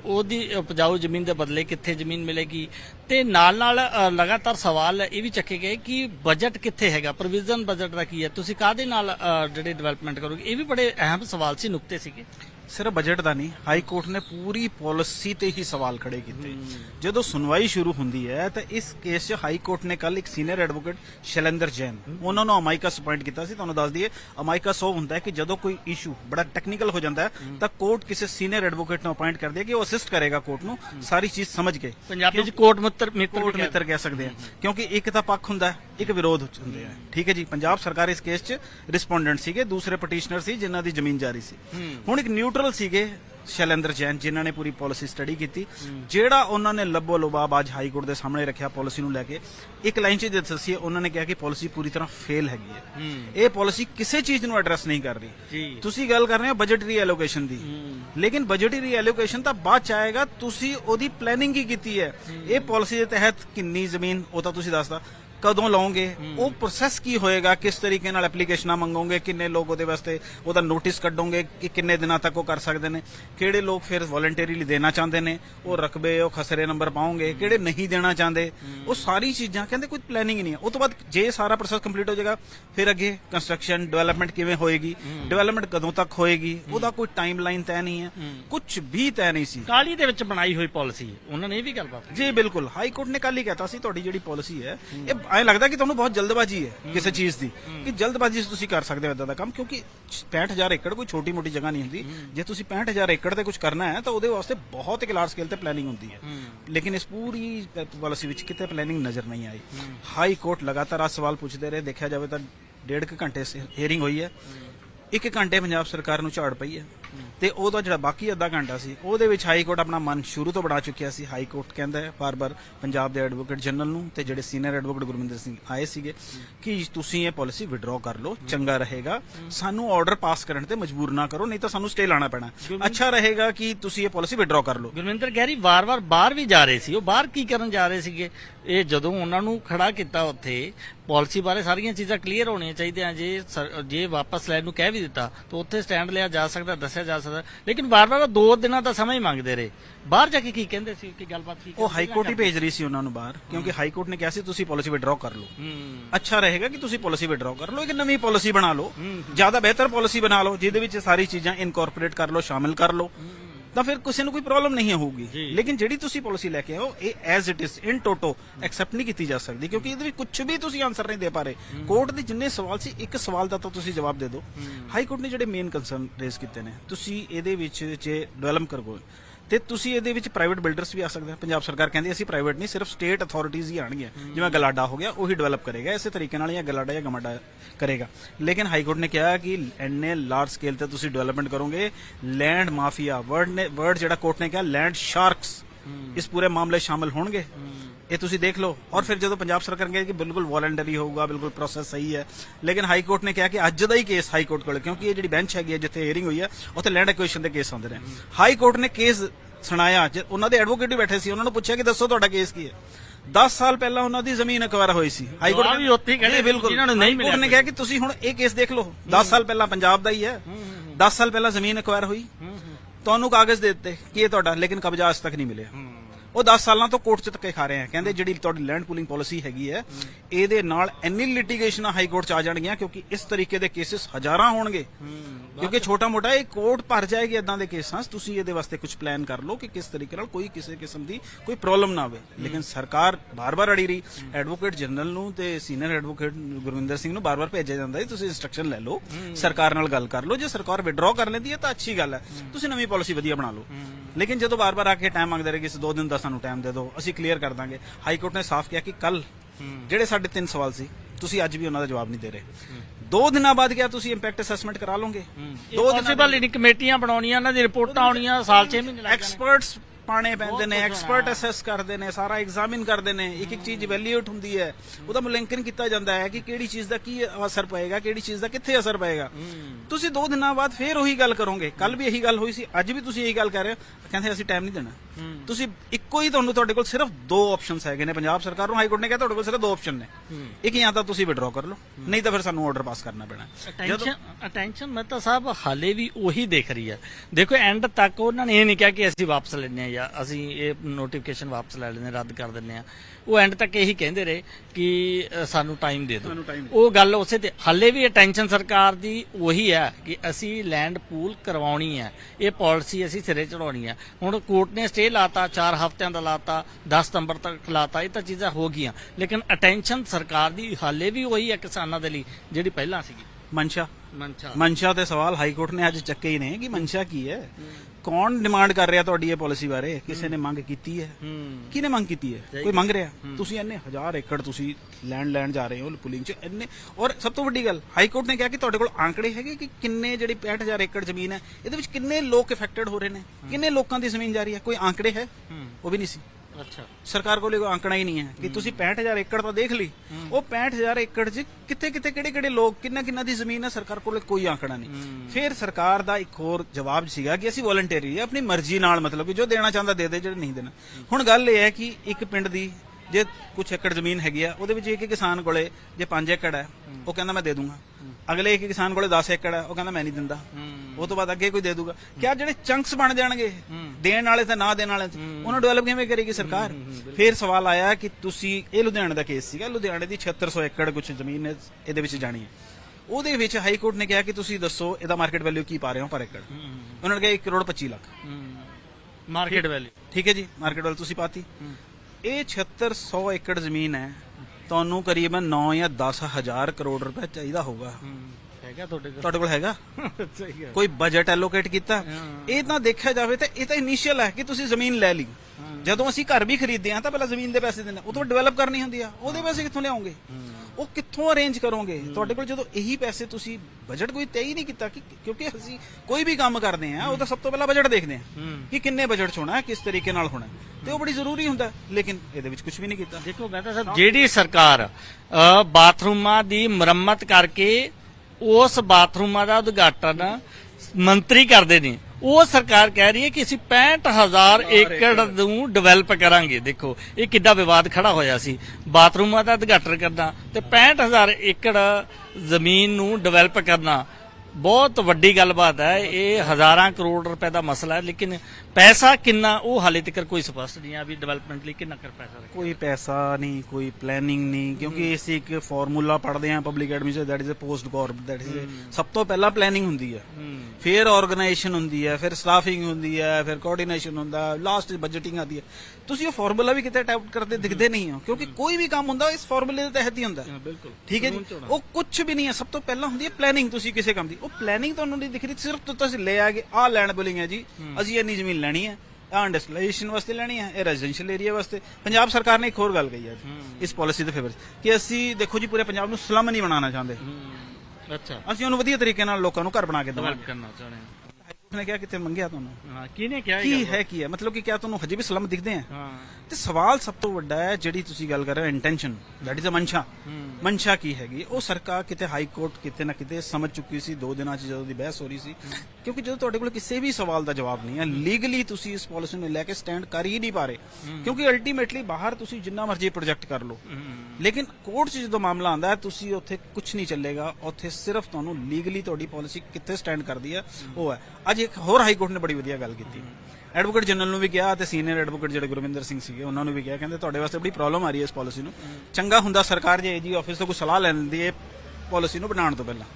ਉਹਦੀ ਉਪਜਾਊ ਜ਼ਮੀਨ ਦੇ ਬਦਲੇ ਕਿੱਥੇ ਜ਼ਮੀਨ ਮਿਲੇਗੀ? ਤੇ ਨਾਲ ਨਾਲ ਲਗਾਤਾਰ ਸਵਾਲ ਇਹ ਵੀ ਚੱਕੇ ਗਏ ਕਿ ਬਜਟ ਕਿੱਥੇ ਹੈਗਾ? ਪ੍ਰੋਵੀਜ਼ਨ ਬਜਟ ਦਾ ਕੀ ਹੈ? ਤੁਸੀਂ ਕਾਹਦੇ ਨਾਲ ਜਿਹੜੇ ਡਿਵੈਲਪਮੈਂਟ ਕਰੋਗੇ? ਇਹ ਵੀ ਬੜੇ ਅਹਿਮ ਸਵਾਲ ਸੀ ਨੁਕਤੇ ਸੀਗੇ। ਸਿਰਫ ਬਜਟ ਦਾ ਨਹੀਂ ਹਾਈ ਕੋਰਟ ਨੇ ਪੂਰੀ ਪਾਲਿਸੀ ਤੇ ਹੀ ਸਵਾਲ ਖੜੇ ਕੀਤੇ। ਜਦੋਂ ਸੁਣਵਾਈ ਸ਼ੁਰੂ ਹੁੰਦੀ ਹੈ ਤਾਂ ਇਸ ਕੇਸ 'ਚ ਹਾਈ ਕੋਰਟ ਨੇ ਕੱਲ ਇੱਕ ਸੀਨੀਅਰ ਐਡਵੋਕੇਟ ਸ਼ੈਲੇਂਦਰ ਜੈਨ ਉਹਨਾਂ ਨੂੰ ਅਮਾਈਕਸ ਅਪਾਇੰਟ ਕੀਤਾ ਸੀ। ਤੁਹਾਨੂੰ ਦੱਸ ਦਈਏ ਅਮਾਈਕਸ ਉਹ ਹੁੰਦਾ ਹੈ ਕਿ ਜਦੋਂ ਕੋਈ ਇਸ਼ੂ ਬੜਾ ਟੈਕਨੀਕਲ ਹੋ ਜਾਂਦਾ ਹੈ ਤਾਂ ਕੋਰਟ ਕਿਸੇ ਸੀਨੀਅਰ ਐਡਵੋਕੇਟ ਨੂੰ ਅਪਾਇੰਟ ਕਰਦੀ ਹੈ ਕਿ ਉਹ ਅਸਿਸਟ ਕਰੇਗਾ ਕੋਰਟ ਨੂੰ। ਸਾਰੀ ਚੀਜ਼ ਸਮਝ ਕੇ। ਪੰਜਾਬੀ ਚ ਕੋਰਟ ਮਿੱਤਰ ਮਿੱਤਰ ਮਿੱਤਰ ਕਹਿ ਸਕਦੇ ਆ। ਕਿਉਂਕਿ ਇੱਕ ਤਾਂ ਪੱਖ ਹੁੰਦਾ ਇੱਕ ਵਿਰੋਧ ਹੁੰਦੇ ਆ। ਠੀਕ ਹੈ ਜੀ ਪੰਜਾਬ ਸਰਕਾਰ ਇਸ ਕੇਸ 'ਚ ਰਿਸਪੋਂਡੈਂਟ ਸੀਗੇ ਦੂਸਰੇ ਪਟੀਸ਼ਨਰ ਸੀ ਜਿਨ੍ਹਾਂ ਦੀ ਜ਼ਮੀਨ ਜਾਰੀ ਸੀ। ਹੁਣ ਇੱਕ ਨਿਊਟਰਲ ਸੀਗੇ ਸ਼ੈਲੇਂਦਰ ਜੈਨ ਜਿਨ੍ਹਾਂ ਨੇ ਪੂਰੀ ਪਾਲਿਸੀ ਸਟੱਡੀ ਕੀਤੀ। ਜਿਹੜਾ ਉਹਨਾਂ ਨੇ ਲੱਭੋ ਲੁਬਾਬ ਅੱਜ ਹਾਈ ਕੋਰਟ ਦੇ ਸਾਹਮਣੇ ਰੱਖਿਆ ਪਾਲਿਸੀ ਨੂੰ ਲੈ ਕੇ ਇੱਕ ਲਾਈਨ 'ਚ ਦੇ ਦੱਸੀ ਉਹਨਾਂ ਨੇ ਕਿਹਾ ਕਿ ਪਾਲਿਸੀ ਪੂਰੀ ਤਰ੍ਹਾਂ ਫੇਲ ਹੈਗੀ ਹੈ। ਇਹ ਪਾਲਿਸੀ ਕਿਸੇ ਚੀਜ਼ ਨੂੰ ਐਡਰੈਸ ਨਹੀਂ ਕਰ ਰਹੀ। ਤੁਸੀਂ ਗੱਲ ਕਰ ਰਹੇ ਹੋ ਬਜਟਰੀ ਐਲੋਕੇਸ਼ਨ ਦੀ। ਲੇਕਿਨ ਬਜਟਰੀ ਐਲੋਕੇਸ਼ਨ ਤਾਂ ਬਾਅਦ ਚ ਆਏਗਾ ਤੁਸੀਂ ਉਹਦੀ ਪਲੈਨਿੰਗ ਕੀ ਕੀਤੀ ਹੈ। ਇਹ ਪਾਲਿਸੀ ਦੇ ਤਹਿਤ ਕਿੰਨੀ ਜ਼ਮੀਨ ਉਹ ਤਾਂ ਤੁਸੀਂ ਦੱਸਦਾ ਕਦੋਂ ਲਾਓਗੇ ਉਹ ਪ੍ਰੋਸੈਸ ਕੀ ਹੋਏਗਾ? ਕਿਸ ਤਰੀਕੇ ਨਾਲ ਐਪਲੀਕੇਸ਼ਨਾਂ ਮੰਗੋਗੇ? ਕਿੰਨੇ ਲੋਕ ਉਹਦੇ ਵਾਸਤੇ ਉਹਦਾ ਨੋਟਿਸ ਕੱਢੋਗੇ ਕਿ ਕਿੰਨੇ ਦਿਨਾਂ ਤੱਕ ਉਹ ਕਰ ਸਕਦੇ ਨੇ? ਕਿਹੜੇ ਲੋਕ ਫਿਰ ਵੋਲੰਟਰੀਲੀ ਦੇਣਾ ਚਾਹੁੰਦੇ ਨੇ? ਉਹ ਰਕਬੇ ਉਹ ਖਸਰੇ ਨੰਬਰ ਪਾਉਂਗੇ। ਕਿਹੜੇ ਨਹੀਂ ਦੇਣਾ ਚਾਹੁੰਦੇ? ਉਹ ਸਾਰੀ ਚੀਜ਼ਾਂ ਕਹਿੰਦੇ ਕੋਈ ਪਲੈਨਿੰਗ ਨਹੀਂ ਹੈ। ਉਹ ਤੋਂ ਬਾਅਦ ਜੇ ਸਾਰਾ ਪ੍ਰੋਸੈਸ ਕੰਪਲੀਟ ਹੋ ਜਾਏਗਾ ਫਿਰ ਅੱਗੇ ਕੰਸਟਰਕਸ਼ਨ ਡਿਵੈਲਪਮੈਂਟ ਕਿਵੇਂ ਹੋਏਗੀ? ਡਿਵੈਲਪਮੈਂਟ ਕਦੋਂ ਤੱਕ ਹੋਏਗੀ? ਉਹਦਾ ਕੋਈ ਟਾਈਮਲਾਈਨ ਤੈਅ ਨਹੀਂ ਹੈ। ਕੁਝ ਵੀ ਤੈਅ ਨਹੀਂ ਸੀ। ਕਾਲੀ ਦੇ ਵਿੱਚ ਬਣਾਈ ਹੋਈ ਪਾਲਿਸੀ ਉਹਨਾਂ ਨੇ ਇਹ ਵੀ ਗੱਲਬਾਤ। ਜੀ ਬਿਲਕੁਲ। ਹਾਈ ਕੋਰਟ ਨੇ ਕੱਲ ਹੀ ਕਹਿਤਾ ਸੀ ਤੁਹਾਡੀ ਜਿਹੜੀ ਪਾਲਿਸੀ ਹੈ। ਇਹ ਐਂ ਲੱਗਦਾ ਕਿ ਤੁਹਾਨੂੰ ਬਹੁਤ ਜਲਦਬਾਜ਼ੀ ਹੈ ਕਿਸੇ ਚੀਜ਼ ਦੀ ਕਿ ਜਲਦਬਾਜ਼ੀ 'ਚ ਤੁਸੀਂ ਕਰ ਸਕਦੇ ਹੋ ਇਦਾਂ ਦਾ ਕੰਮ ਕਿਉਂਕਿ 65000 ਏਕੜ ਕੋਈ ਛੋਟੀ ਮੋਟੀ ਜਗ੍ਹਾ ਨਹੀਂ ਹੁੰਦੀ। ਜੇ ਤੁਸੀਂ 65000 ਏਕੜ ਤੇ ਕੁਝ ਕਰਨਾ ਹੈ ਤਾਂ ਉਹਦੇ ਵਾਸਤੇ ਬਹੁਤ ਇੱਕ ਲਾਰਜ ਸਕੇਲ ਤੇ ਪਲੈਨਿੰਗ ਹੁੰਦੀ ਹੈ। ਲੇਕਿਨ ਇਸ ਪੂਰੀ ਪਾਲਿਸੀ ਵਿੱਚ ਕਿਤੇ ਪਲੈਨਿੰਗ ਨਜ਼ਰ ਨਹੀਂ ਆਈ। ਹਾਈ ਕੋਰਟ ਲਗਾਤਾਰ ਆ ਸਵਾਲ ਪੁੱਛਦੇ ਰਹੇ ਦੇਖਿਆ ਜਾਵੇ ਤਾਂ ਡੇਢ ਕੁ ਘੰਟੇ ਹੀਅਰਿੰਗ ਹੋਈ ਹੈ। ਇੱਕ ਘੰਟੇ ਪੰਜਾਬ ਸਰਕਾਰ ਨੂੰ ਝਾੜ ਪਈ ਹੈ। ਤੇ ਉਹਦਾ ਜਿਹੜਾ ਬਾਕੀ ਅੱਧਾ ਘੰਟਾ ਸੀ ਉਹਦੇ ਵਿੱਚ ਹਾਈ ਕੋਰਟ ਆਪਣਾ ਮਨ ਸ਼ੁਰੂ ਤੋਂ ਬਣਾ ਚੁੱਕਿਆ ਸੀ। ਹਾਈ ਕੋਰਟ ਕਹਿੰਦਾ ਹੈ ਬਾਰ-ਬਾਰ ਪੰਜਾਬ ਦੇ ਐਡਵੋਕੇਟ ਜਨਰਲ ਨੂੰ ਤੇ ਜਿਹੜੇ ਸੀਨੀਅਰ ਐਡਵੋਕੇਟ ਗੁਰਮਿੰਦਰ ਸਿੰਘ ਆਏ ਸੀਗੇ ਕਿ ਤੁਸੀਂ ਇਹ ਪਾਲਿਸੀ ਵਿਡਰਾਅ ਕਰ ਲਓ ਚੰਗਾ ਰਹੇਗਾ। ਸਾਨੂੰ ਆਰਡਰ ਪਾਸ ਕਰਨ ਤੇ ਮਜਬੂਰ ਨਾ ਕਰੋ ਨਹੀਂ ਤਾਂ ਸਾਨੂੰ ਸਟੇ ਲਾਣਾ ਪੈਣਾ। ਅੱਛਾ ਰਹੇਗਾ ਕਿ ਤੁਸੀਂ ਇਹ ਪਾਲਿਸੀ ਵਿਡਰਾਅ ਕਰ ਲਓ। ਗੁਰਮਿੰਦਰ ਗਹਿਰੀ ਵਾਰ-ਵਾਰ ਬਾਹਰ ਵੀ ਜਾ ਰਹੇ ਸੀ। ਉਹ ਬਾਹਰ ਕੀ ਕਰਨ ਜਾ ਰਹੇ ਸੀਗੇ? ਇਹ ਜਦੋਂ ਉਹਨਾਂ ਨੂੰ ਖੜਾ ਕੀਤਾ ਉੱਥੇ ਪਾਲਿਸੀ ਬਾਰੇ ਸਾਰੀਆਂ ਚੀਜ਼ਾਂ ਕਲੀਅਰ ਹੋਣੀਆਂ ਚਾਹੀਦੀਆਂ। ਜੇ ਜੇ ਵਾਪਸ ਲੈਣ ਨੂੰ ਕਹਿ ਵੀ ਦਿੱਤਾ ਤਾਂ ਉੱਥੇ ਸਟੈਂਡ ਲਿਆ ਜਾ ਸਕਦਾ ਦੱਸਿਆ ਜਾ ਸਕਦਾ। ਲੇਕਿਨ ਵਾਰ-ਵਾਰ ਉਹ ਦੋ ਦਿਨਾਂ ਦਾ ਸਮਾਂ ਹੀ ਮੰਗਦੇ ਰਹੇ। ਬਾਹਰ ਜਾ ਕੇ ਕੀ ਕਹਿੰਦੇ ਸੀ ਕਿ ਗੱਲਬਾਤ ਕੀ ਉਹ ਹਾਈ ਕੋਰਟ ਹੀ ਭੇਜ ਰਹੀ ਸੀ ਉਹਨਾਂ ਨੂੰ ਬਾਹਰ ਕਿਉਂਕਿ ਹਾਈ ਕੋਰਟ ਨੇ ਕਿਹਾ ਸੀ ਤੁਸੀਂ ਪਾਲਿਸੀ ਵਿਡਰਾਅ ਕਰ ਲਓ। ਅੱਛਾ ਰਹੇਗਾ ਕਿ ਤੁਸੀਂ ਪਾਲਿਸੀ ਵਿਡਰਾਅ ਕਰ ਲਓ ਇੱਕ ਨਵੀਂ ਪਾਲਿਸੀ ਬਣਾ ਲਓ। ਜ਼ਿਆਦਾ ਬਿਹਤਰ ਪਾਲਿਸੀ ਬਣਾ ਲਓ ਜਿਹਦੇ ਵਿੱਚ ਸਾਰੀ ਚੀਜ਼ਾਂ ਇਨਕੋਰਪੋਰੇਟ ਕਰ ਲਓ ਸ਼ਾਮਿਲ ਕਰ ਲਓ। ਤਾਂ ਫਿਰ ਕਿਸੇ ਨੂੰ ਕੋਈ ਪ੍ਰੋਬਲਮ ਨਹੀਂ ਹੋਊਗੀ। ਲੇਕਿਨ ਜਿਹੜੀ ਤੁਸੀਂ ਪਾਲਿਸੀ ਲੈ ਕੇ ਆਓ ਇਹ as it is in toto accept ਨਹੀਂ ਕੀਤੀ ਜਾ ਸਕਦੀ ਕਿਉਂਕਿ ਇਹਦੇ ਵਿੱਚ ਕੁਝ ਵੀ ਤੁਸੀਂ ਆਨਸਰ ਨਹੀਂ ਦੇ ਪਾ ਰਹੇ। ਕੋਰਟ ਦੇ ਜਿੰਨੇ ਸਵਾਲ ਸੀ ਇੱਕ ਸਵਾਲ ਦਾ ਤਾਂ ਤੁਸੀਂ ਜਵਾਬ ਦੇ ਦਿਓ। ਹਾਈ ਕੋਰਟ ਨੇ ਜਿਹੜੇ ਮੇਨ ਕੰਸਰਨ ਰੇਜ਼ ਕੀਤੇ ਨੇ ਤੁਸੀਂ ਇਹਦੇ ਵਿੱਚ ਜੇ ਡਿਵੈਲਪ ਕਰੋਗੇ ਤੇ ਤੁਸੀਂ ਇਹਦੇ ਵਿੱਚ ਪ੍ਰਾਈਵੇਟ ਬਿਲਡਰਸ ਵੀ ਆ ਸਕਦੇ ਆ। ਪੰਜਾਬ ਸਰਕਾਰ ਕਹਿੰਦੀ ਅਸੀਂ ਪ੍ਰਾਈਵੇਟ ਨਹੀਂ ਸਿਰਫ ਸਟੇਟ ਅਥਾਰਟੀਆਂ ਹੀ ਆਣਗੀਆਂ ਜਿਵੇਂ ਗਲਾਡਾ ਹੋ ਗਿਆ ਉਹੀ ਡਿਵੈਲਪ ਕਰੇਗਾ। ਇਸੇ ਤਰੀਕੇ ਨਾਲ ਜਾਂ ਗਲਾਡਾ ਜਾਂ ਗਮਾਡਾ ਕਰੇਗਾ। ਲੇਕਿਨ ਹਾਈ ਕੋਰਟ ਨੇ ਕਿਹਾ ਕਿ ਇੰਨੇ ਲਾਰਜ ਸਕੇਲ ਤੇ ਤੁਸੀਂ ਡਿਵੈਲਪਮੈਂਟ ਕਰੋਗੇ ਲੈਂਡ ਮਾਫੀਆ ਵਰਡ ਨੇ ਵਰਡ ਜਿਹੜਾ ਕੋਰਟ ਨੇ ਕਿਹਾ ਲੈਂਡ ਸ਼ਾਰਕਸ ਇਸ ਪੂਰੇ ਮਾਮਲੇ ਸ਼ਾਮਲ ਹੋਣਗੇ। ਇਹ ਤੁਸੀਂ ਦੇਖ ਲਓ। ਔਰ ਫਿਰ ਜਦੋਂ ਪੰਜਾਬ ਸਰਕਾਰ ਕਹਿੰਦੀ ਕਿ ਬਿਲਕੁਲ ਵੋਲੰਟਰੀ ਹੋਊਗਾ ਬਿਲਕੁਲ ਪ੍ਰੋਸੈਸ ਸਹੀ ਹੈ। ਲੇਕਿਨ ਹਾਈ ਕੋਰਟ ਨੇ ਕਿਹਾ ਕਿ ਅੱਜ ਦਾ ਹੀ ਕੇਸ ਹਾਈ ਕੋਰਟ ਕੋਲ ਕਿਉਂਕਿ ਇਹ ਜਿਹੜੀ ਬੈਂਚ ਹੈਗੀ ਹੈ ਜਿੱਥੇ ਹੀਅਰਿੰਗ ਹੋਈ ਹੈ ਉੱਥੇ ਲੈਂਡ ਐਕੁਏਸ਼ਨ ਦੇ ਕੇਸ ਆਉਂਦੇ ਨੇ। ਹਾਈ ਕੋਰਟ ਨੇ ਕੇਸ ਸੁਣਾਇਆ। ਉਹਨਾਂ ਦੇ ਐਡਵੋਕੇਟ ਵੀ ਬੈਠੇ ਸੀ ਉਹਨਾਂ ਨੂੰ ਪੁੱਛਿਆ ਕਿ ਦੱਸੋ ਤੁਹਾਡਾ ਕੇਸ ਕੀ ਹੈ। 10 ਸਾਲ ਪਹਿਲਾਂ ਉਹਨਾਂ ਦੀ ਜ਼ਮੀਨ ਅਕਵਾਇਰ ਹੋਈ ਸੀ। ਹਾਈ ਕੋਰਟ ਵੀ ਉੱਥੇ ਨਹੀਂ, ਬਿਲਕੁਲ। ਜਿਨ੍ਹਾਂ ਨੂੰ ਨਹੀਂ ਮਿਲਿਆ ਨੇ ਕਿਹਾ ਕਿ ਤੁਸੀਂ ਹੁਣ ਇਹ ਕੇਸ ਦੇਖ ਲਓ। 10 ਸਾਲ ਪਹਿਲਾਂ ਪੰਜਾਬ ਦਾ ਹੀ ਹੈ। 10 ਸਾਲ ਪਹਿਲਾਂ ਜ਼ਮੀਨ ਅਕਵਾਇਰ ਹੋਈ। ਤੁਹਾਨੂੰ ਕਾਗਜ਼ ਦੇ ਦਿੱਤੇ ਕਿ ਇਹ ਤੁਹਾਡਾ ਲੇਕਿਨ ਕਬਜ਼ਾ ਅਜ ਤੱਕ ਨਹੀਂ ਮਿਲਿਆ। ਉਹ 10 ਸਾਲਾਂ ਤੋਂ ਕੋਰਟ 'ਚ ਧੱਕੇ ਖਾ ਰਹੇ ਆ। ਕਹਿੰਦੇ ਜਿਹੜੀ ਤੁਹਾਡੀ ਲੈਂਡ ਪੂਲਿੰਗ ਪਾਲਿਸੀ ਹੈਗੀ ਹੈ, ਇਹਦੇ ਨਾਲ ਇੰਨੀ ਲਿਟੀਗੇਸ਼ਨ ਹਾਈ ਕੋਰਟ 'ਚ ਆ ਜਾਣਗੀਆਂ ਕਿਉਂਕਿ ਇਸ ਤਰੀਕੇ ਦੇ ਕੇਸਿਸ ਹਜ਼ਾਰਾਂ ਹੋਣਗੇ। ਕਿਉਂਕਿ ਛੋਟਾ ਮੋਟਾ ਇਹ ਕੋਰਟ ਭਰ ਜਾਏਗੀ ਇਦਾਂ ਦੇ ਕੇਸਾਂ ਤੁਸੀਂ ਇਹਦੇ ਵਾਸਤੇ ਕੁਝ ਪਲਾਨ ਕਰ ਲਓ ਕਿ ਕਿਸ ਤਰੀਕੇ ਨਾਲ ਕੋਈ ਕਿਸੇ ਕਿਸਮ ਦੀ ਕੋਈ ਪ੍ਰੋਬਲਮ ਨਾ ਆਵੇ। ਲੇਕਿਨ ਸਰਕਾਰ ਬਾਰ-ਬਾਰ ਅੜੀ ਰਹੀ। ਐਡਵੋਕੇਟ ਜਨਰਲ ਨੂੰ ਤੇ ਸੀਨੀਅਰ ਐਡਵੋਕੇਟ ਗੁਰਵਿੰਦਰ ਸਿੰਘ ਨੂੰ ਬਾਰ-ਬਾਰ ਭੇਜਿਆ ਜਾਂਦਾ ਹੈ। ਤੁਸੀਂ ਇਨਸਟਰਕਸ਼ਨ ਲੈ ਲਓ, ਸਰਕਾਰ ਨਾਲ ਗੱਲ ਕਰ ਲਓ। ਜੇ ਸਰਕਾਰ ਵਿਡਰਾਅ ਕਰ ਲੈਂਦੀ ਹੈ ਤਾਂ ਅੱਛੀ ਗੱਲ ਹੈ। ਤੁਸੀਂ ਨਵੀਂ ਪਾਲਿਸੀ ਵਧੀਆ ਬਣਾ ਲਓ। ਲੇਕਿਨ ਜਦੋਂ ਬਾਰ-ਬਾਰ ਆ ਕੇ ਟਾਈਮ ਮੰਗਦੇ ਰਹੇ ਕਿ ਇਸ ਦੋ ਦਿਨ ਦਾ ਸਾਨੂੰ ਟਾਈਮ ਦੇ ਦਿਓ ਅਸੀਂ ਕਲੀਅਰ ਕਰ ਦਾਂਗੇ। ਹਾਈ ਕੋਰਟ ਨੇ ਸਾਫ਼ ਕਿਹਾ ਕਿ ਕੱਲ ਜਿਹੜੇ ਸਾਡੇ ਤਿੰਨ ਸਵਾਲ ਸੀ ਤੁਸੀਂ ਅੱਜ ਵੀ ਉਹਨਾਂ ਦਾ ਜਵਾਬ ਨਹੀਂ ਦੇ ਰਹੇ। ਦੋ ਦਿਨਾਂ ਬਾਅਦ ਕਿਹਾ ਤੁਸੀਂ ਇੰਪੈਕਟ ਅਸੈਸਮੈਂਟ ਕਰਾ ਲਓਗੇ। ਦੋ ਪੋਸੀਬਲ ਨਹੀਂ ਕਮੇਟੀਆਂ ਬਣਾਉਣੀਆਂ ਉਹਨਾਂ ਦੀ ਰਿਪੋਰਟਾਂ ਆਉਣੀਆਂ ਸਾਲ 6 ਮਹੀਨੇ ਲੱਗ ਜਾਣੇ। ਐਕਸਪਰਟਸ ਪਾਣੇ ਪੈਂਦੇ ਨੇ ਐਕਸਪਰਟ ਅਸੈਸ ਕਰਦੇ ਨੇ ਸਾਰਾ ਐਗਜ਼ਾਮਿਨ ਕਰਦੇ ਨੇ ਇੱਕ ਇੱਕ ਚੀਜ਼ ਇਵੈਲੂਏਟ ਹੁੰਦੀ ਹੈ। ਉਹਦਾ ਮੁਲਾਂਕਣ ਕੀਤਾ ਜਾਂਦਾ ਹੈ ਕਿ ਕਿਹੜੀ ਚੀਜ਼ ਦਾ ਕੀ ਅਸਰ ਪਏਗਾ ਕਿਹੜੀ ਚੀਜ਼ ਦਾ ਕਿੱਥੇ ਅਸਰ ਪਏਗਾ। ਤੁਸੀਂ ਦੋ ਦਿਨਾਂ ਬਾਅਦ ਫੇਰ ਉਹੀ ਗੱਲ ਕਰੋਗੇ। ਕੱਲ ਵੀ ਇਹੀ ਗੱਲ ਹੋਈ ਸੀ ਅੱਜ ਵੀ ਤੁਸੀਂ ਇਹੀ ਗੱਲ ਕਰ ਰਹੇ ਹੋ। ਕਹਿੰਦੇ ਅਸੀਂ ਟਾਈਮ ਨਹੀਂ ਦੇਣਾ। ਤੁਸੀਂ ਇੱਕੋ ਹੀ ਤੁਹਾਨੂੰ ਤੁਹਾਡੇ ਕੋਲ ਸਿਰਫ ਦੋ ਆਪਸ਼ਨਸ ਹੈਗੇ ਨੇ। ਪੰਜਾਬ ਸਰਕਾਰ ਨੂੰ ਹਾਈ ਕੋਰਟ ਨੇ ਕਿਹਾ ਤੁਹਾਡੇ ਕੋਲ ਸਿਰਫ ਦੋ ਆਪਸ਼ਨ ਨੇ। ਇੱਕ ਜਾਂ ਤਾਂ ਤੁਸੀਂ ਵਿਡਰਾਅ ਕਰ ਲਓ ਨਹੀਂ ਤਾਂ ਫਿਰ ਸਾਨੂੰ ਆਰਡਰ ਪਾਸ ਕਰਨਾ ਪੈਣਾ। ਅਟੈਂਸ਼ਨ ਅਟੈਂਸ਼ਨ ਮਹਿਤਾ ਸਾਹਿਬ ਹਾਲੇ ਵੀ ਉਹੀ ਦੇਖ ਰਹੀ ਹੈ। ਦੇਖੋ ਐਂਡ ਤੱਕ ਉਹਨਾਂ ਨੇ ਇਹ ਨਹੀਂ ਕਿਹਾ ਕਿ ਅਸੀਂ ਵਾਪਸ ਲੈਣੇ ਆ ਜਾਂ ਅਸੀਂ ਇਹ ਨੋਟੀਫਿਕੇਸ਼ਨ ਵਾਪਸ ਲੈ ਲੈਣੇ ਰੱਦ ਕਰ ਦਿੰਨੇ ਆ ਉਹ ਐਂਡ ਤੱਕ ਇਹੀ ਕਹਿੰਦੇ ਰਹੇ ਕਿ ਅ, ਸਾਨੂੰ ਟਾਈਮ ਦੇ ਸਾਨੂੰ ਦਿਓ। ਉਹ ਗੱਲ ਉਸੇ ਤੇ ਹਾਲੇ ਵੀ ਅਟੈਂਸ਼ਨ ਸਰਕਾਰ ਦੀ ਉਹੀ ਹੈ ਕਿ ਅਸੀਂ ਲੈਂਡ ਪੂਲ ਕਰਵਾਉਣੀ ਹੈ। ਇਹ ਪਾਲਿਸੀ ਅਸੀਂ ਸਿਰੇ ਚੜਾਉਣੀ ਹੈ। ਹੁਣ ਕੋਰਟ ਨੇ ਸਟੇ ਲਾਤਾ 4 ਹਫ਼ਤਿਆਂ ਦਾ ਲਾਤਾ 10 ਸਤੰਬਰ ਤੱਕ ਲਾਤਾ ਇਹ ਤਾਂ ਚੀਜ਼ਾਂ ਹੋ ਗਈਆਂ। ਲੇਕਿਨ ਅਟੈਂਸ਼ਨ ਸਰਕਾਰ ਦੀ ਹਾਲੇ ਵੀ ਉਹੀ ਹੈ ਕਿਸਾਨਾਂ ਦੇ ਲਈ ਜਿਹੜੀ ਪਹਿਲਾਂ ਸੀਗੀ। ਮਨਸ਼ਾ। ਮਨਸ਼ਾ। ਮਨਸ਼ਾ ਤੇ ਸਵਾਲ ਹਾਈ ਕੋਰਟ ਨੇ ਅੱਜ ਚੱਕੇ ਹੀ ਨੇ ਕਿ ਮਨਸ਼ਾ ਕੀ ਹੈ। ਕੌਣ ਡਿਮਾਂਡ ਕਰ ਰਿਹਾ ਤੁਹਾਡੀ ਇਹ ਪਾਲਿਸੀ ਬਾਰੇ? ਕਿਸੇ ਨੇ ਮੰਗ ਕੀਤੀ ਹੈ? ਹੂੰ। ਕਿਹਨੇ ਮੰਗ ਕੀਤੀ ਹੈ? ਕੋਈ ਮੰਗ ਰਿਹਾ? ਤੁਸੀਂ ਇੰਨੇ ਹਜ਼ਾਰ ਏਕੜ ਤੁਸੀਂ ਲੈਂਡ ਲੈਣ ਜਾ ਰਹੇ ਹੋ ਪੁਲਿੰਗ ਚ ਇੰਨੇ ਔਰ ਸਭ ਤੋਂ ਵੱਡੀ ਗੱਲ ਹਾਈ ਕੋਰਟ ਨੇ ਕਿਹਾ ਕਿ ਤੁਹਾਡੇ ਕੋਲ ਆંકੜੇ ਹੈਗੇ ਕਿ ਕਿੰਨੇ ਜਿਹੜੀ 65000 ਏਕੜ ਜ਼ਮੀਨ ਹੈ ਇਹਦੇ ਵਿੱਚ ਕਿੰਨੇ ਲੋਕ ਇਫੈਕਟਡ ਹੋ ਰਹੇ ਨੇ? ਕਿੰਨੇ ਲੋਕਾਂ ਦੀ ਜ਼ਮੀਨ ਜਾ ਰਹੀ ਹੈ? ਕੋਈ ਆંકੜੇ ਹੈ। ਉਹ ਵੀ ਨਹੀਂ ਸੀ। ਅੱਛਾ। ਸਰਕਾਰ ਕੋਲੇ ਕੋਈ ਆંકੜਾ ਹੀ ਨਹੀਂ ਹੈ ਕਿ ਤੁਸੀਂ 65000 ਏਕੜ ਤਾਂ ਦੇਖ ਲਈ। ਉਹ 65000 ਏਕੜ 'ਚ ਕਿੱਥੇ ਕਿੱਥੇ ਕਿਹੜੇ ਕਿਹੜੇ ਲੋਕ ਕਿੰਨਾ ਕਿੰਨਾ ਦੀ ਜ਼ਮੀਨ ਹੈ ਸਰਕਾਰ ਕੋਲੇ ਕੋਈ ਆંકੜਾ ਨਹੀਂ। ਫਿਰ ਸਰਕਾਰ ਦਾ ਇੱਕ ਹੋਰ ਜਵਾਬ ਸੀਗਾ ਕਿ ਅਸੀਂ ਵੋਲੰਟਰੀ ਹੈ ਆਪਣੀ ਮਰਜ਼ੀ ਨਾਲ ਮਤਲਬ ਕਿ ਜੋ ਦੇਣਾ ਚਾਹੁੰਦਾ ਦੇ ਦੇ ਜਿਹੜੇ ਨਹੀਂ ਦੇਣਾ। ਹੁਣ ਗੱਲ ਇਹ ਹੈ ਕਿ ਇੱਕ ਪਿੰਡ ਦੀ ਜੇ ਕੁਝ ਏਕੜ ਜ਼ਮੀਨ ਹੈਗੀ ਆ ਉਹਦੇ ਵਿੱਚ ਇੱਕ ਕਿਸਾਨ ਕੋਲੇ ਜੇ 5 ਏਕੜ ਹੈ ਉਹ ਕਹਿੰਦਾ ਮੈਂ ਦੇ ਦੂੰਗਾ। ਅਗਲੇ ਇੱਕ ਕਿਸਾਨ ਕੋਲੇ 10 ਏਕੜ ਹੈ ਉਹ ਕਹਿੰਦਾ ਮੈਂ ਨਹੀਂ ਦਿੰਦਾ। ਉਹ ਤੋਂ ਬਾਅਦ ਅੱਗੇ ਕੋਈ ਦੇ ਦੂਗਾ। ਕਿਆ ਜਿਹੜੇ ਚੰਕਸ ਬਣ ਜਾਣਗੇ ਦੇਣ ਵਾਲੇ ਤੇ ਨਾ ਦੇਣ ਵਾਲੇ ਉਹਨਾਂ ਡਿਵੈਲਪ ਕਿਵੇਂ ਕਰੇਗੀ ਸਰਕਾਰ? ਫਿਰ ਸਵਾਲ ਆਇਆ ਕਿ ਤੁਸੀਂ ਇਹ ਲੁਧਿਆਣੇ ਦਾ ਕੇਸ ਸੀਗਾ ਲੁਧਿਆਣੇ ਦੀ 7600 ਏਕੜ ਕੁਝ ਜ਼ਮੀਨ ਇਹਦੇ ਵਿੱਚ ਜਾਣੀ ਹੈ। ਉਹਦੇ ਵਿੱਚ ਹਾਈ ਕੋਰਟ ਨੇ ਕਿਹਾ ਕਿ ਤੁਸੀਂ ਦੱਸੋ ਇਹਦਾ ਮਾਰਕੀਟ ਵੈਲਿਊ ਕੀ ਪਾ ਰਹੇ ਹੋ ਪਰ ਏਕੜ। ਉਹਨਾਂ ਨੇ ਕਿਹਾ 1 ਕਰੋੜ 25 ਲੱਖ। ਮਾਰਕੀਟ ਵੈਲਿਊ ਠੀਕ ਹੈ ਜੀ ਮਾਰਕੀਟ ਵੈਲਿਊ ਤੁਸੀਂ ਪਾਤੀ। ਇਹ 7600 ਏਕੜ ਜ਼ਮੀਨ ਹੈ। ਤੁਹਾਨੂੰ ਕਰੀਬਨ 9 ਜਾਂ 10 ਹਜ਼ਾਰ ਕਰੋੜ ਰੁਪਏ ਚਾਹੀਦਾ ਹੋਊਗਾ। ਹੈਗਾ ਤੁਹਾਡੇ ਕੋਲ? ਤੁਹਾਡੇ ਕੋਲ ਹੈਗਾ? ਸਹੀ ਹੈ ਕੋਈ ਬਜਟ ਐਲੋਕੇਟ ਕੀਤਾ? ਇਹ ਤਾਂ ਦੇਖਿਆ ਜਾਵੇ ਤਾਂ ਇਹ ਤਾਂ ਇਨੀਸ਼ੀਅਲ ਹੈ ਕਿ ਤੁਸੀਂ ਜ਼ਮੀਨ ਲੈ ਲਈ। ਜਦੋਂ ਅਸੀਂ ਘਰ ਵੀ ਖਰੀਦਦੇ ਹਾਂ ਤਾਂ ਪਹਿਲਾਂ ਜ਼ਮੀਨ ਦੇ ਪੈਸੇ ਹਾਂ। ਉਹ ਤੋਂ ਡਿਵੈਲਪ ਕਰਨੀ ਹੁੰਦੀ ਆ। ਉਹਦੇ ਪੈਸੇ ਕਿੱਥੋਂ ਲਿਆਉਂਗੇ? ਉਹ ਕਿੱਥੋਂ ਅਰੇਂਜ ਕਰੋਗੇ? ਤੁਹਾਡੇ ਕੋਲ ਜਦੋਂ ਇਹੀ ਪੈਸੇ ਤੁਸੀਂ ਬਜਟ ਕੋਈ ਤੈਅ ਹੀ ਨਹੀਂ ਕੀਤਾ ਕਿ ਕਿਉਂਕਿ ਅਸੀਂ ਕੋਈ ਵੀ ਕੰਮ ਕਰਦੇ ਆ ਉਹ ਤਾਂ ਸਭ ਤੋਂ ਪਹਿਲਾਂ ਬਜਟ ਦੇਖਦੇ ਆ ਕਿ ਕਿੰਨੇ ਬਜਟ ਚ ਹੋਣਾ ਹੈ ਕਿਸ ਤਰੀਕੇ ਨਾਲ ਹੋਣਾ। ਤੇ ਉਹ ਬੜੀ ਜ਼ਰੂਰੀ ਹੁੰਦਾ। ਲੇਕਿਨ ਇਹਦੇ ਵਿੱਚ ਕੁਝ ਵੀ ਨਹੀਂ ਕੀਤਾ। ਦੇਖੋ ਮੈਂ ਤਾਂ ਸਰ ਜਿਹੜੀ ਸਰਕਾਰ ਬਾਥਰੂਮਾਂ ਦੀ ਮੁਰੰਮਤ ਕਰਕੇ ਉਸ ਬਾਥਰੂਮਾਂ ਦਾ ਉਦਘਾਟਨ ਮੰਤਰੀ ਕਰਦੇ ਨੇ ਉਹ ਸਰਕਾਰ ਕਹਿ ਰਹੀ ਹੈ ਕਿ ਅਸੀਂ 65000 ਏਕੜ ਨੂੰ ਡਿਵੈਲਪ ਕਰਾਂਗੇ। ਦੇਖੋ ਇਹ ਕਿੱਡਾ ਵਿਵਾਦ ਖੜਾ ਹੋਇਆ ਸੀ। ਬਾਥਰੂਮਾਂ ਦਾ ਉਦਘਾਟਨ ਕਰਨਾ ਤੇ 65000 ਏਕੜ ਜ਼ਮੀਨ ਨੂੰ ਡਿਵੈਲਪ ਕਰਨਾ ਬਹੁਤ ਵੱਡੀ ਗੱਲਬਾਤ ਹੈ। ਇਹ ਹਜ਼ਾਰਾਂ ਕਰੋੜ ਰੁਪਏ ਦਾ ਮਸਲਾ ਹੈ ਲੇਕਿਨ ਪੈਸਾ ਕਿੰਨਾ ਉਹ ਹਾਲੇ ਤੱਕ ਕੋਈ ਸਪਸ਼ਟ ਨਹੀਂ ਹੈ ਵੀ ਡਿਵੈਲਪਮੈਂਟ ਲਈ ਕਿੰਨਾ ਕਰ ਪੈਸਾ ਰੱਖਿਆ। ਕੋਈ ਪੈਸਾ ਨਹੀਂ ਕੋਈ ਪਲੈਨਿੰਗ ਨਹੀਂ ਕਿਉਂਕਿ ਅਸੀਂ ਇੱਕ ਫਾਰਮੂਲਾ ਪੜ੍ਹਦੇ ਹਾਂ public admission that is a post government that is ਸਭ ਤੋਂ ਪਹਿਲਾਂ ਪਲੈਨਿੰਗ ਹੁੰਦੀ ਹੈ। ਫਿਰ ਆਰਗੇਨਾਈਜੇਸ਼ਨ ਹੁੰਦੀ ਹੈ ਫਿਰ ਸਟਾਫਿੰਗ ਹੁੰਦੀ ਹੈ ਫਿਰ ਕੋਆਰਡੀਨੇਸ਼ਨ ਹੁੰਦਾ ਲਾਸਟ ਬਜਟਿੰਗ ਆਦੀ ਹੈ ਤੁਸੀਂ ਉਹ ਫਾਰਮੂਲਾ ਵੀ ਕਿਤੇ ਟਾਈਪ ਕਰਦੇ ਦਿਖਦੇ ਨਹੀਂ ਹੋ ਕਿਉਂਕਿ ਕੋਈ ਵੀ ਕੰਮ ਹੁੰਦਾ ਇਸ ਫਾਰਮੂਲੇ ਦੇ ਤਹਿਤ ਹੀ ਹੁੰਦਾ। ਬਿਲਕੁਲ। ਠੀਕ ਹੈ ਜੀ? ਉਹ ਕੁਝ ਵੀ ਨਹੀਂ ਹੈ ਸਭ ਤੋਂ ਪਹਿਲਾਂ ਹੁੰਦੀ ਹੈ ਪਲੈਨਿੰਗ ਤੁਸੀਂ ਕਿਸੇ ਕੰਮ ਦੀ। ਉਹ ਪਲੈਨਿੰਗ ਤੁਹਾਨੂੰ ਨਹੀਂ ਦਿਖ ਰਹੀ ਸਿਰਫ ਤੁਸੀਂ ਲੈ ਆਗੇ ਆ ਲੈਂਡ ਬਿਲਿੰਗ ਹੈ ਜੀ ਅਸੀਂ ਇੰਨੀ ਜ਼ਮੀਨ ਲੈਣੀ ਹੈ ਆ ਇੰਡਸਟਰੀਲਾਈਜੇਸ਼ਨ ਵਾਸਤੇ ਲੈਣੀ ਹੈ ਇਹ ਰੈਜ਼ੀਡੈਂਸ਼ੀਅਲ ਏਰੀਆ ਵਾਸਤੇ। ਪੰਜਾਬ ਸਰਕਾਰ ਨੇ ਇੱਕ ਹੋਰ ਗੱਲ ਕਹੀ ਹੈ ਇਸ ਪਾਲਿਸੀ ਦੇ ਫੇਵਰ ਕਿ ਅਸੀਂ ਦੇਖੋ ਜੀ ਪੂਰੇ ਪੰਜਾਬ ਨੂੰ ਸਲਮ ਨਹੀਂ ਬਣਾਉਣਾ ਚਾਹੁੰਦੇ। ਅੱਛਾ। ਅਸੀਂ ਉਹਨੂੰ ਵਧੀਆ ਤਰੀਕੇ ਨਾਲ ਲੋਕਾਂ ਨੂੰ ਘਰ ਬਣਾ ਕੇ ਦੇਵਾਂਗੇ। ਕਰਨਾ ਚਾਹੁੰਦੇ ਹਾਈਕੋਰਟ ਨੇ ਕਿਹਾ ਕਿਤੇ ਮੰਗਿਆ ਤੁਹਾਨੂੰ? ਹਾਂ ਕਿਹਨੇ ਕਿਹਾ ਕੀ? ਹੈ ਕੀ ਹੈ? ਮਤਲਬ ਕਿ ਕਿਆ ਤੁਹਾਨੂੰ ਹਜੇ ਵੀ ਸਲਮ ਦਿਖਦੇ ਆ? ਹਾਂ। ਤੇ ਸਵਾਲ ਸਭ ਤੋਂ ਵੱਡਾ ਹੈ ਜਿਹੜੀ ਤੁਸੀਂ ਗੱਲ ਕਰ ਰਹੇ ਹੋ ਇੰਟੈਂਸ਼ਨ ਦੈਟ ਇਜ਼ ਅ ਮਨਸ਼ਾ ਮਨਸ਼ਾ ਕੀ ਹੈਗੀ? ਉਹ ਸਰਕਾਰ ਕਿਤੇ ਹਾਈ ਕੋਰਟ ਕਿਤੇ ਨਾ ਕਿਤੇ ਸਮਝ ਚੁੱਕੀ ਸੀ ਦੋ ਦਿਨਾਂ 'ਚ ਜਦੋਂ ਦੀ ਬਹਿਸ ਹੋ ਰਹੀ ਸੀ। ਕਿਉਂਕਿ ਜਦੋਂ ਤੁਹਾਡੇ ਕੋਲ ਕਿਸੇ ਵੀ ਸਵਾਲ ਦਾ ਜਵਾਬ ਨਹੀਂ ਹੈ ਲੀਗਲੀ ਤੁਸੀਂ ਇਸ ਪਾਲਿਸੀ ਨੂੰ ਲੈ ਕੇ ਸਟੈਂਡ ਕਰ ਹੀ ਨਹੀਂ ਪਾ ਰਹੇ। ਕਿਉਂਕਿ ਅਲਟੀਮੇਟਲੀ ਬਾਹਰ ਤੁਸੀਂ ਜਿੰਨਾ ਮਰਜ਼ੀ ਪ੍ਰੋਜੈਕਟ ਕਰ ਲਓ। ਲੇਕਿਨ ਕੋਰਟ 'ਚ ਜਦੋਂ ਮਾਮਲਾ ਆਉਂਦਾ ਹੈ ਤੁਸੀਂ ਉੱਥੇ ਕੁਝ ਨਹੀਂ ਚੱਲੇਗਾ। ਉੱਥੇ ਸਿਰਫ ਤੁਹਾਨੂੰ ਲੀਗਲੀ ਤੁਹਾਡੀ ਪਾਲਿਸੀ ਕਿੱਥੇ ਸਟੈਂਡ ਕਰਦੀ ਹੈ। ਉਹ ਹੈ। ਅੱਜ ਇੱਕ ਹੋਰ ਹਾਈ ਕੋਰਟ ਨੇ ਬੜੀ ਵਧੀਆ ਗੱਲ ਕੀਤੀ। ਐਡਵੋਕੇਟ ਜਨਰਲ ਨੂੰ ਵੀ ਕਿਹਾ ਤੇ ਸੀਨੀਅਰ ਐਡਵੋਕੇਟ ਜਿਹੜੇ ਗੁਰਵਿੰਦਰ ਸਿੰਘ ਸੀਗੇ ਉਹਨਾਂ ਨੂੰ ਵੀ ਕਿਹਾ। ਕਹਿੰਦੇ ਤੁਹਾਡੇ ਵਾਸਤੇ ਬੜੀ ਪ੍ਰੋਬਲਮ ਆ ਰਹੀ ਹੈ ਇਸ ਪਾਲਿਸੀ ਨੂੰ। ਚੰਗਾ ਹੁੰਦਾ ਸਰਕਾਰ ਜੇ ਏਜੀ ਆਫਿਸ ਤੋਂ ਕੋਈ ਸਲਾਹ ਲੈਣ ਦੀ ਹੈ ਪਾਲਿਸੀ ਨੂੰ ਬਣਾਉਣ ਤੋਂ ਪਹਿਲਾਂ।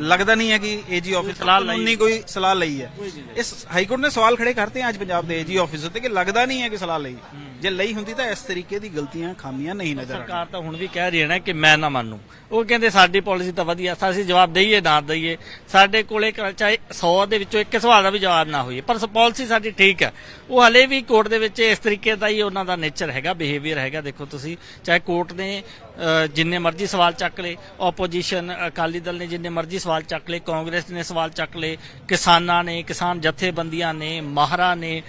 ਲੱਗਦਾ ਨਹੀਂ ਹੈ ਕਿ ਏਜੀ ਆਫਿਸ। ਨਹੀਂ ਕੋਈ ਸਲਾਹ ਲਈ ਹੈ। ਇਸ ਹਾਈ ਕੋਰਟ ਨੇ ਸਵਾਲ ਖੜੇ ਕਰਤੇ ਅੱਜ ਪੰਜਾਬ ਦੇ ਏਜੀ ਆਫਿਸ ਉੱਤੇ ਕਿ ਲੱਗਦਾ ਨਹੀਂ ਹੈ ਕਿ ਸਲਾਹ ਲਈ। ਜੇ ਲਈ ਹੁੰਦੀ ਤਾਂ ਇਸ ਤਰੀਕੇ ਦੀ ਗਲਤੀਆਂ ਖਾਮੀਆਂ ਨਹੀਂ ਨਜ਼ਰ ਆਉਂਦੀਆਂ। ਸਰਕਾਰ ਤਾਂ ਹੁਣ ਵੀ ਕਹਿ ਰਹੀ ਹੈ ਨਾ ਕਿ ਮੈਂ ਨਾ ਮੰਨੂ। ਉਹ ਕਹਿੰਦੇ ਸਾਡੀ ਪਾਲਿਸੀ ਤਾਂ ਵਧੀਆ, ਅਸੀਂ ਜਵਾਬ ਦਈਏ, ਨਾ ਦਈਏ। ਸਾਡੇ ਕੋਲੇ ਚਾਹੇ 100 ਦੇ ਵਿੱਚੋਂ ਇੱਕ ਸਵਾਲ ਦਾ ਵੀ ਜਵਾਬ ਨਾ ਹੋਈਏ, ਪਰ ਪਾਲਿਸੀ ਸਾਡੀ ਠੀਕ ਹੈ। ਉਹ ਹਲੇ ਵੀ ਕੋਰਟ ਦੇ ਵਿੱਚ ਇਸ ਤਰੀਕੇ ਦਾ ਹੀ ਉਹਨਾਂ ਦਾ ਨੇਚਰ ਹੈਗਾ ਬਿਹੇਵੀਅਰ ਹੈਗਾ। ਦੇਖੋ ਤੁਸੀਂ, ਚਾਹੇ ਕੋਰਟ ਨੇ ਜਿੰਨੇ ਮਰਜ਼ੀ ਸਵਾਲ ਚੱਕ ਲਏ ਆਪੋਜੀਸ਼ਨ ਅਕਾਲੀ ਦਲ ਨੇ ਜਿੰਨੇ ਮਰਜ਼ੀ ਸਵਾਲ ਚੱਕ ਲਏ, ਕਾਂਗਰਸ ਨੇ ਸਵਾਲ ਚੱਕ ਲਏ, ਕਿਸਾਨਾਂ ਨੇ, ਕਿਸਾਨ ਜਥੇਬੰਦੀਆਂ ਨੇ, ਮਾਹਰਾਂ ਨੇ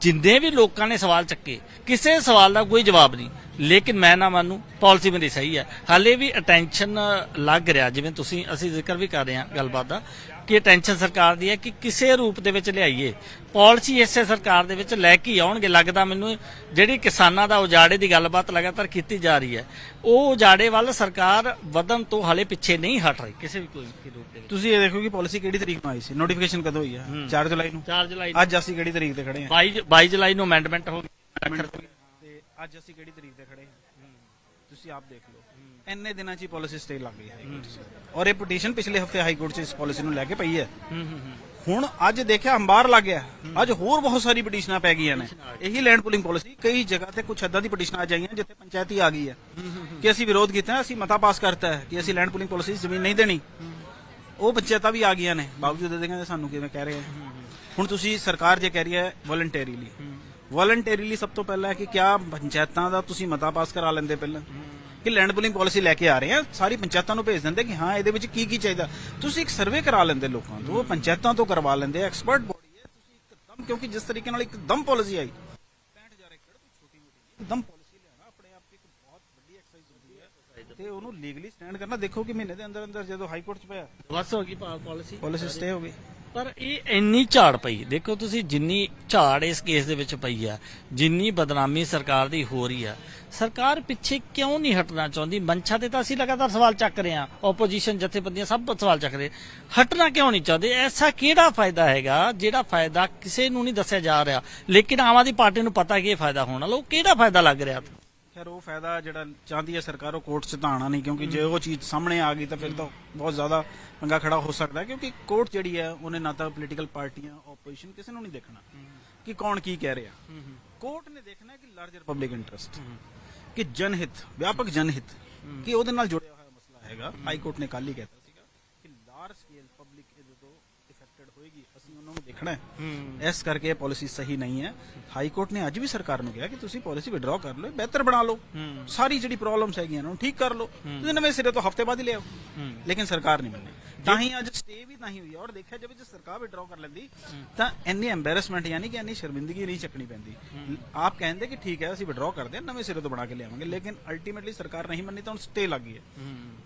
ਜਿੰਨੇ ਵੀ ਲੋਕਾਂ ਨੇ ਸਵਾਲ ਚੱਕੇ ਕਿਸੇ ਸਵਾਲ ਦਾ ਕੋਈ ਜਵਾਬ ਨਹੀਂ। ਲੇਕਿਨ ਮੈਂ ਨਾ ਮੰਨੂ ਪਾਲਿਸੀ ਮੇਰੀ ਸਹੀ ਹੈ। ਹਾਲੇ ਵੀ ਅਟੈਂਸ਼ਨ ਲੱਗ ਰਿਹਾ ਜਿਵੇਂ ਤੁਸੀਂ ਅਸੀਂ ਜ਼ਿਕਰ ਵੀ ਕਰ ਰਹੇ ਹਾਂ ਗੱਲਬਾਤ ਦਾ ਕਿ ਅਟੈਂਸ਼ਨ ਸਰਕਾਰ ਦੀ ਹੈ ਕਿ ਕਿਸੇ ਰੂਪ ਦੇ ਵਿੱਚ ਲਿਆਈਏ। ਪਾਲਿਸੀ ਇਸੇ ਸਰਕਾਰ ਦੇ ਵਿੱਚ ਲੈ ਕੇ ਆਉਣਗੇ। ਲੱਗਦਾ ਮੈਨੂੰ ਜਿਹੜੀ ਕਿਸਾਨਾਂ ਦਾ ਉਜਾੜੇ ਦੀ ਗੱਲਬਾਤ ਲਗਾਤਾਰ ਕੀਤੀ ਜਾ ਰਹੀ ਹੈ ਉਹ ਉਜਾੜੇ ਵੱਲ ਸਰਕਾਰ ਵਧਣ ਤੋਂ ਹਾਲੇ ਪਿੱਛੇ ਨਹੀਂ ਹਟ ਰਹੀ। ਕਿਸੇ ਵੀ ਕੋਈ ਰੂਪ ਦੇ ਵਿੱਚ। ਤੁਸੀਂ ਇਹ ਦੇਖੋ ਕਿ ਪਾਲਿਸੀ ਕਿਹੜੀ ਤਰੀਕ ਨੂੰ ਆਈ ਸੀ? ਨੋਟੀਫਿਕੇਸ਼ਨ ਕਦੋਂ ਹੋਈ ਹੈ? 4 ਜੁਲਾਈ ਨੂੰ? 4 ਜੁਲਾਈ ਅੱਜ ਅਸੀਂ ਕਿਹੜੀ ਤਰੀਕ ਤੇ ਖੜੇ ਹਾਂ? 22 22 ਜੁਲਾਈ ਨੂੰ ਅਮੈਂਡਮੈਂਟ ਹੋ ਗਈ। ਅੱਜ ਅਸੀਂ ਕਿਹੜੀ ਤਰੀਕ ਤੇ ਖੜੇ ਹਾਂ? ਤੁਸੀਂ ਆਪ ਦੇਖ ਲਓ। ਇੰਨੇ ਦਿਨਾਂ 'ਚ ਹੀ ਪਾਲਿਸੀ ਸਟੇ ਲੱਗ ਗਈ ਹੈ ਔਰ ਇਹ ਪਟੀਸ਼ਨ ਪਿਛਲੇ ਹਫ਼ਤੇ ਹਾਈ ਕੋਰਟ 'ਚ ਇਸ ਪਾਲਿਸੀ ਨੂੰ ਲੈ ਕੇ ਪਈ ਹੈ। ਹੁਣ ਅੱਜ ਦੇਖਿਆ ਅੰਬਾਰ ਲੱਗ ਗਿਆ। ਅੱਜ ਹੋਰ ਬਹੁਤ ਸਾਰੀ ਪਟੀਸ਼ਨਾਂ ਪੈ ਗਈਆਂ ਨੇ। ਇਹੀ ਲੈਂਡ ਪੁਲਿੰਗ ਪਾਲਿਸੀ ਕਈ ਜਗ੍ਹਾ ਤੇ ਕੁਝ ਏਦਾਂ ਦੀ ਪਟੀਸ਼ਨਾਂ ਆ ਜਾਈਆਂ ਜਿੱਥੇ ਪੰਚਾਇਤੀ ਆ ਗਈ ਹੈ। ਕਿ ਅਸੀਂ ਵਿਰੋਧ ਕੀਤਾ ਅਸੀਂ ਮਤਾ ਪਾਸ ਕਰਤਾ ਹੈ ਕਿ ਅਸੀਂ ਲੈਂਡ ਪੁਲਿੰਗ ਪਾਲਿਸੀ ਜ਼ਮੀਨ ਨਹੀਂ ਦੇਣੀ। ਉਹ ਪੰਚਾਇਤਾਂ ਵੀ ਆ ਗਈਆਂ ਨੇ। ਬਾਵਜੂਦ ਇਹਦੇ ਕਹਿੰਦੇ ਸਾਨੂੰ ਕਿਵੇਂ ਕਹਿ ਰਹੇ ਆ। ਹੁਣ ਤੁਸੀਂ ਸਰਕਾਰ ਜੇ ਕਹਿ ਰਹੀ ਹੈ ਵੋਲੰਟਰੀਲੀ ਵੋਲੰਟਰੀਲੀ ਸਭ ਤੋਂ ਪਹਿਲਾਂ ਹੈ ਕਿ ਕਿਆ ਪੰਚਾਇਤਾਂ ਦਾ ਤੁਸੀਂ ਮਤਾ ਪਾਸ ਕਰਾ ਲੈਂਦੇ ਪਹਿਲਾਂ? ਕਿ ਲੈਂਡ ਪੁਲਿੰਗ ਪਾਲਿਸੀ ਲੈ ਕੇ ਆ ਰਹੇ ਆ ਸਾਰੀ ਪੰਚਾਇਤਾਂ ਨੂੰ ਭੇਜ ਦਿੰਦੇ ਕਿ ਹਾਂ ਇਹਦੇ ਵਿੱਚ ਕੀ ਕੀ ਚਾਹੀਦਾ? ਤੁਸੀਂ ਇੱਕ ਸਰਵੇ ਕਰਾ ਲੈਂਦੇ ਲੋਕਾਂ ਤੋਂ ਪੰਚਾਇਤਾਂ ਤੋਂ ਕਰਵਾ ਲੈਂਦੇ ਐਕਸਪਰਟ ਬੋਡੀ ਹੈ ਤੁਸੀਂ ਇੱਕਦਮ ਕਿਉਂਕਿ ਜਿਸ ਤਰੀਕੇ ਨਾਲ ਇੱਕਦਮ ਪਾਲਿਸੀ ਆਈ 65000 ਏਕੜ ਕੋਈ ਛੋਟੀ ਮੋਟੀ ਇੱਕਦਮ ਪਾਲਿਸੀ ਲਿਆਣਾ ਆਪਣੇ ਆਪ ਇੱਕ ਬਹੁਤ ਵੱਡੀ ਐਕਸਰਸਾਈਜ਼ ਹੁੰਦੀ ਹੈ ਤੇ ਉਹਨੂੰ ਲੀਗਲੀ ਸਟੈਂਡ ਕਰਨਾ ਦੇਖੋ ਕਿ ਮਹੀਨੇ ਦੇ ਅੰਦਰ ਅੰਦਰ ਜਦੋਂ ਹਾਈ ਕੋਰਟ 'ਚ ਪਿਆ ਬਸ ਹੋ ਗਈ ਪਾਲਿਸੀ ਪਾਲਿਸੀ ਸਟੇ ਹੋ ਗਈ। ਪਰ ਇਹ ਇੰਨੀ ਝਾੜ ਪਈ। ਦੇਖੋ ਤੁਸੀਂ ਜਿੰਨੀ ਝਾੜ ਇਸ ਕੇਸ ਦੇ ਵਿੱਚ ਪਈ ਆ, ਜਿੰਨੀ ਬਦਨਾਮੀ ਸਰਕਾਰ ਦੀ ਹੋ ਰਹੀ ਆ, ਸਰਕਾਰ ਪਿੱਛੇ ਕਿਉਂ ਨਹੀਂ ਹਟਣਾ ਚਾਹੁੰਦੀ? ਮਨਸ਼ਾ ਤੇ ਤਾਂ ਅਸੀਂ ਲਗਾਤਾਰ ਸਵਾਲ ਚੱਕ ਰਹੇ ਆ ਆਪੋਜੀਸ਼ਨ ਜਥੇਬੰਦੀਆਂ ਸਭ ਸਵਾਲ ਚੱਕ ਰਹੇ। ਹਟਣਾ ਕਿਉਂ ਨਹੀਂ ਚਾਹੁੰਦੇ? ਐਸਾ ਕਿਹੜਾ ਫਾਇਦਾ ਹੈਗਾ ਜਿਹੜਾ ਫਾਇਦਾ ਕਿਸੇ ਨੂੰ ਨਹੀਂ ਦੱਸਿਆ ਜਾ ਰਿਹਾ? ਲੇਕਿਨ ਆਮ ਆਦਮੀ ਪਾਰਟੀ ਨੂੰ ਪਤਾ ਕਿ ਇਹ ਫਾਇਦਾ ਹੋਣ। ਵਾਲਾ ਉਹ ਕਿਹੜਾ ਫਾਇਦਾ ਲੱਗ ਰਿਹਾ? ਖੈਰ ਉਹ ਫਾਇਦਾ ਜਿਹੜਾ ਚਾਹੁੰਦੀ ਹੈ ਸਰਕਾਰ ਉਹ ਕੋਰਟ 'ਚ ਤਾਂ ਨਹੀਂ ਕਿਉਂਕਿ ਜੇ ਉਹ ਚੀਜ਼ ਸਾਹਮਣੇ ਆ ਗਈ ਤਾਂ ਫਿਰ ਤਾਂ ਬਹੁਤ ਜ਼ਿਆਦਾ ਪੰਗਾ ਖੜਾ ਹੋ ਸਕਦਾ ਕਿਉਂਕਿ ਕੋਰਟ ਜਿਹੜੀ ਹੈ ਉਹਨੇ ਨਾ ਤਾਂ ਪੋਲੀਟੀਕਲ ਪਾਰਟੀਆਂ ਆਪੋਜੀਸ਼ਨ ਕਿਸੇ ਨੂੰ ਨਹੀਂ ਦੇਖਣਾ। ਕਿ ਕੌਣ ਕੀ ਕਹਿ ਰਿਹਾ। ਕੋਰਟ ਨੇ ਦੇਖਣਾ ਕਿ ਲਾਰਜਰ ਪਬਲਿਕ ਇੰਟਰਸਟ ਕਿ ਜਨਹਿਤ ਵਿਆਪਕ ਜਨਹਿਤ ਕਿ ਉਹਦੇ ਨਾਲ ਜੁੜਿਆ ਹੋਇਆ ਮਸਲਾ ਹੈਗਾ। ਹਾਈ ਕੋਰਟ ਨੇ ਕੱਲ ਹੀ ਕਹਿਤਾ ਸੀਗਾ ਕਿ ਲਾਰਜ ਸਕੇਲ ਪਬਲਿਕ ਇਫੈਕਟਡ ਹੋਏਗੀ, ਅਸੀਂ ਉਹਨਾਂ ਨੂੰ ਦੇਖਣਾ ਹੈ। ਇਸ ਕਰਕੇ ਇਹ ਪਾਲਿਸੀ ਸਹੀ ਨਹੀਂ ਹੈ। ਹਾਈ ਕੋਰਟ ਨੇ ਅੱਜ ਵੀ ਸਰਕਾਰ ਨੂੰ ਕਿਹਾ ਕਿ ਤੁਸੀਂ ਪਾਲਿਸੀ ਵਿਡਰਾਅ ਕਰ ਲਓ ਬਿਹਤਰ ਬਣਾ ਲਓ। ਸਾਰੀ ਜਿਹੜੀ ਪ੍ਰੋਬਲਮਸ ਹੈਗੀਆਂ ਉਹਨਾਂ ਨੂੰ ਠੀਕ ਕਰ ਲਓ। ਤੁਸੀਂ ਨਵੇਂ ਸਿਰੇ ਤੋਂ ਹਫ਼ਤੇ ਬਾਅਦ ਹੀ ਲਿਆਓ ਲੇਕਿਨ ਸਰਕਾਰ ਨਹੀਂ ਮੰਨੀ ਤਾਂ ਹੀ ਅੱਜ ਸਟੇ ਵੀ ਤਾਂ ਹੀ ਹੋਈ ਔਰ ਦੇਖਿਆ ਜਾਵੇ, ਜੇ ਸਰਕਾਰ ਵਿਡਰਾਅ ਕਰ ਲੈਂਦੀ, ਤਾਂ ਇੰਨੀ ਐਮਬੈਰਸਮੈਂਟ ਯਾਨੀ ਕਿ ਇੰਨੀ ਸ਼ਰਮਿੰਦਗੀ ਨਹੀਂ ਚੱਕਣੀ ਪੈਂਦੀ। ਆਪ ਕਹਿੰਦੇ ਕਿ ਠੀਕ ਹੈ, ਅਸੀਂ ਵਿਡਰਾਅ ਕਰਦੇ ਹਾਂ, ਨਵੇਂ ਸਿਰੇ ਤੋਂ ਬਣਾ ਕੇ ਲਿਆਵਾਂਗੇ। ਲੇਕਿਨ ਅਲਟੀਮੇਟਲੀ ਸਰਕਾਰ ਨਹੀਂ ਮੰਨੀ ਤਾਂ ਹੁਣ ਸਟੇ ਲੱਗ ਗਈ ਹੈ।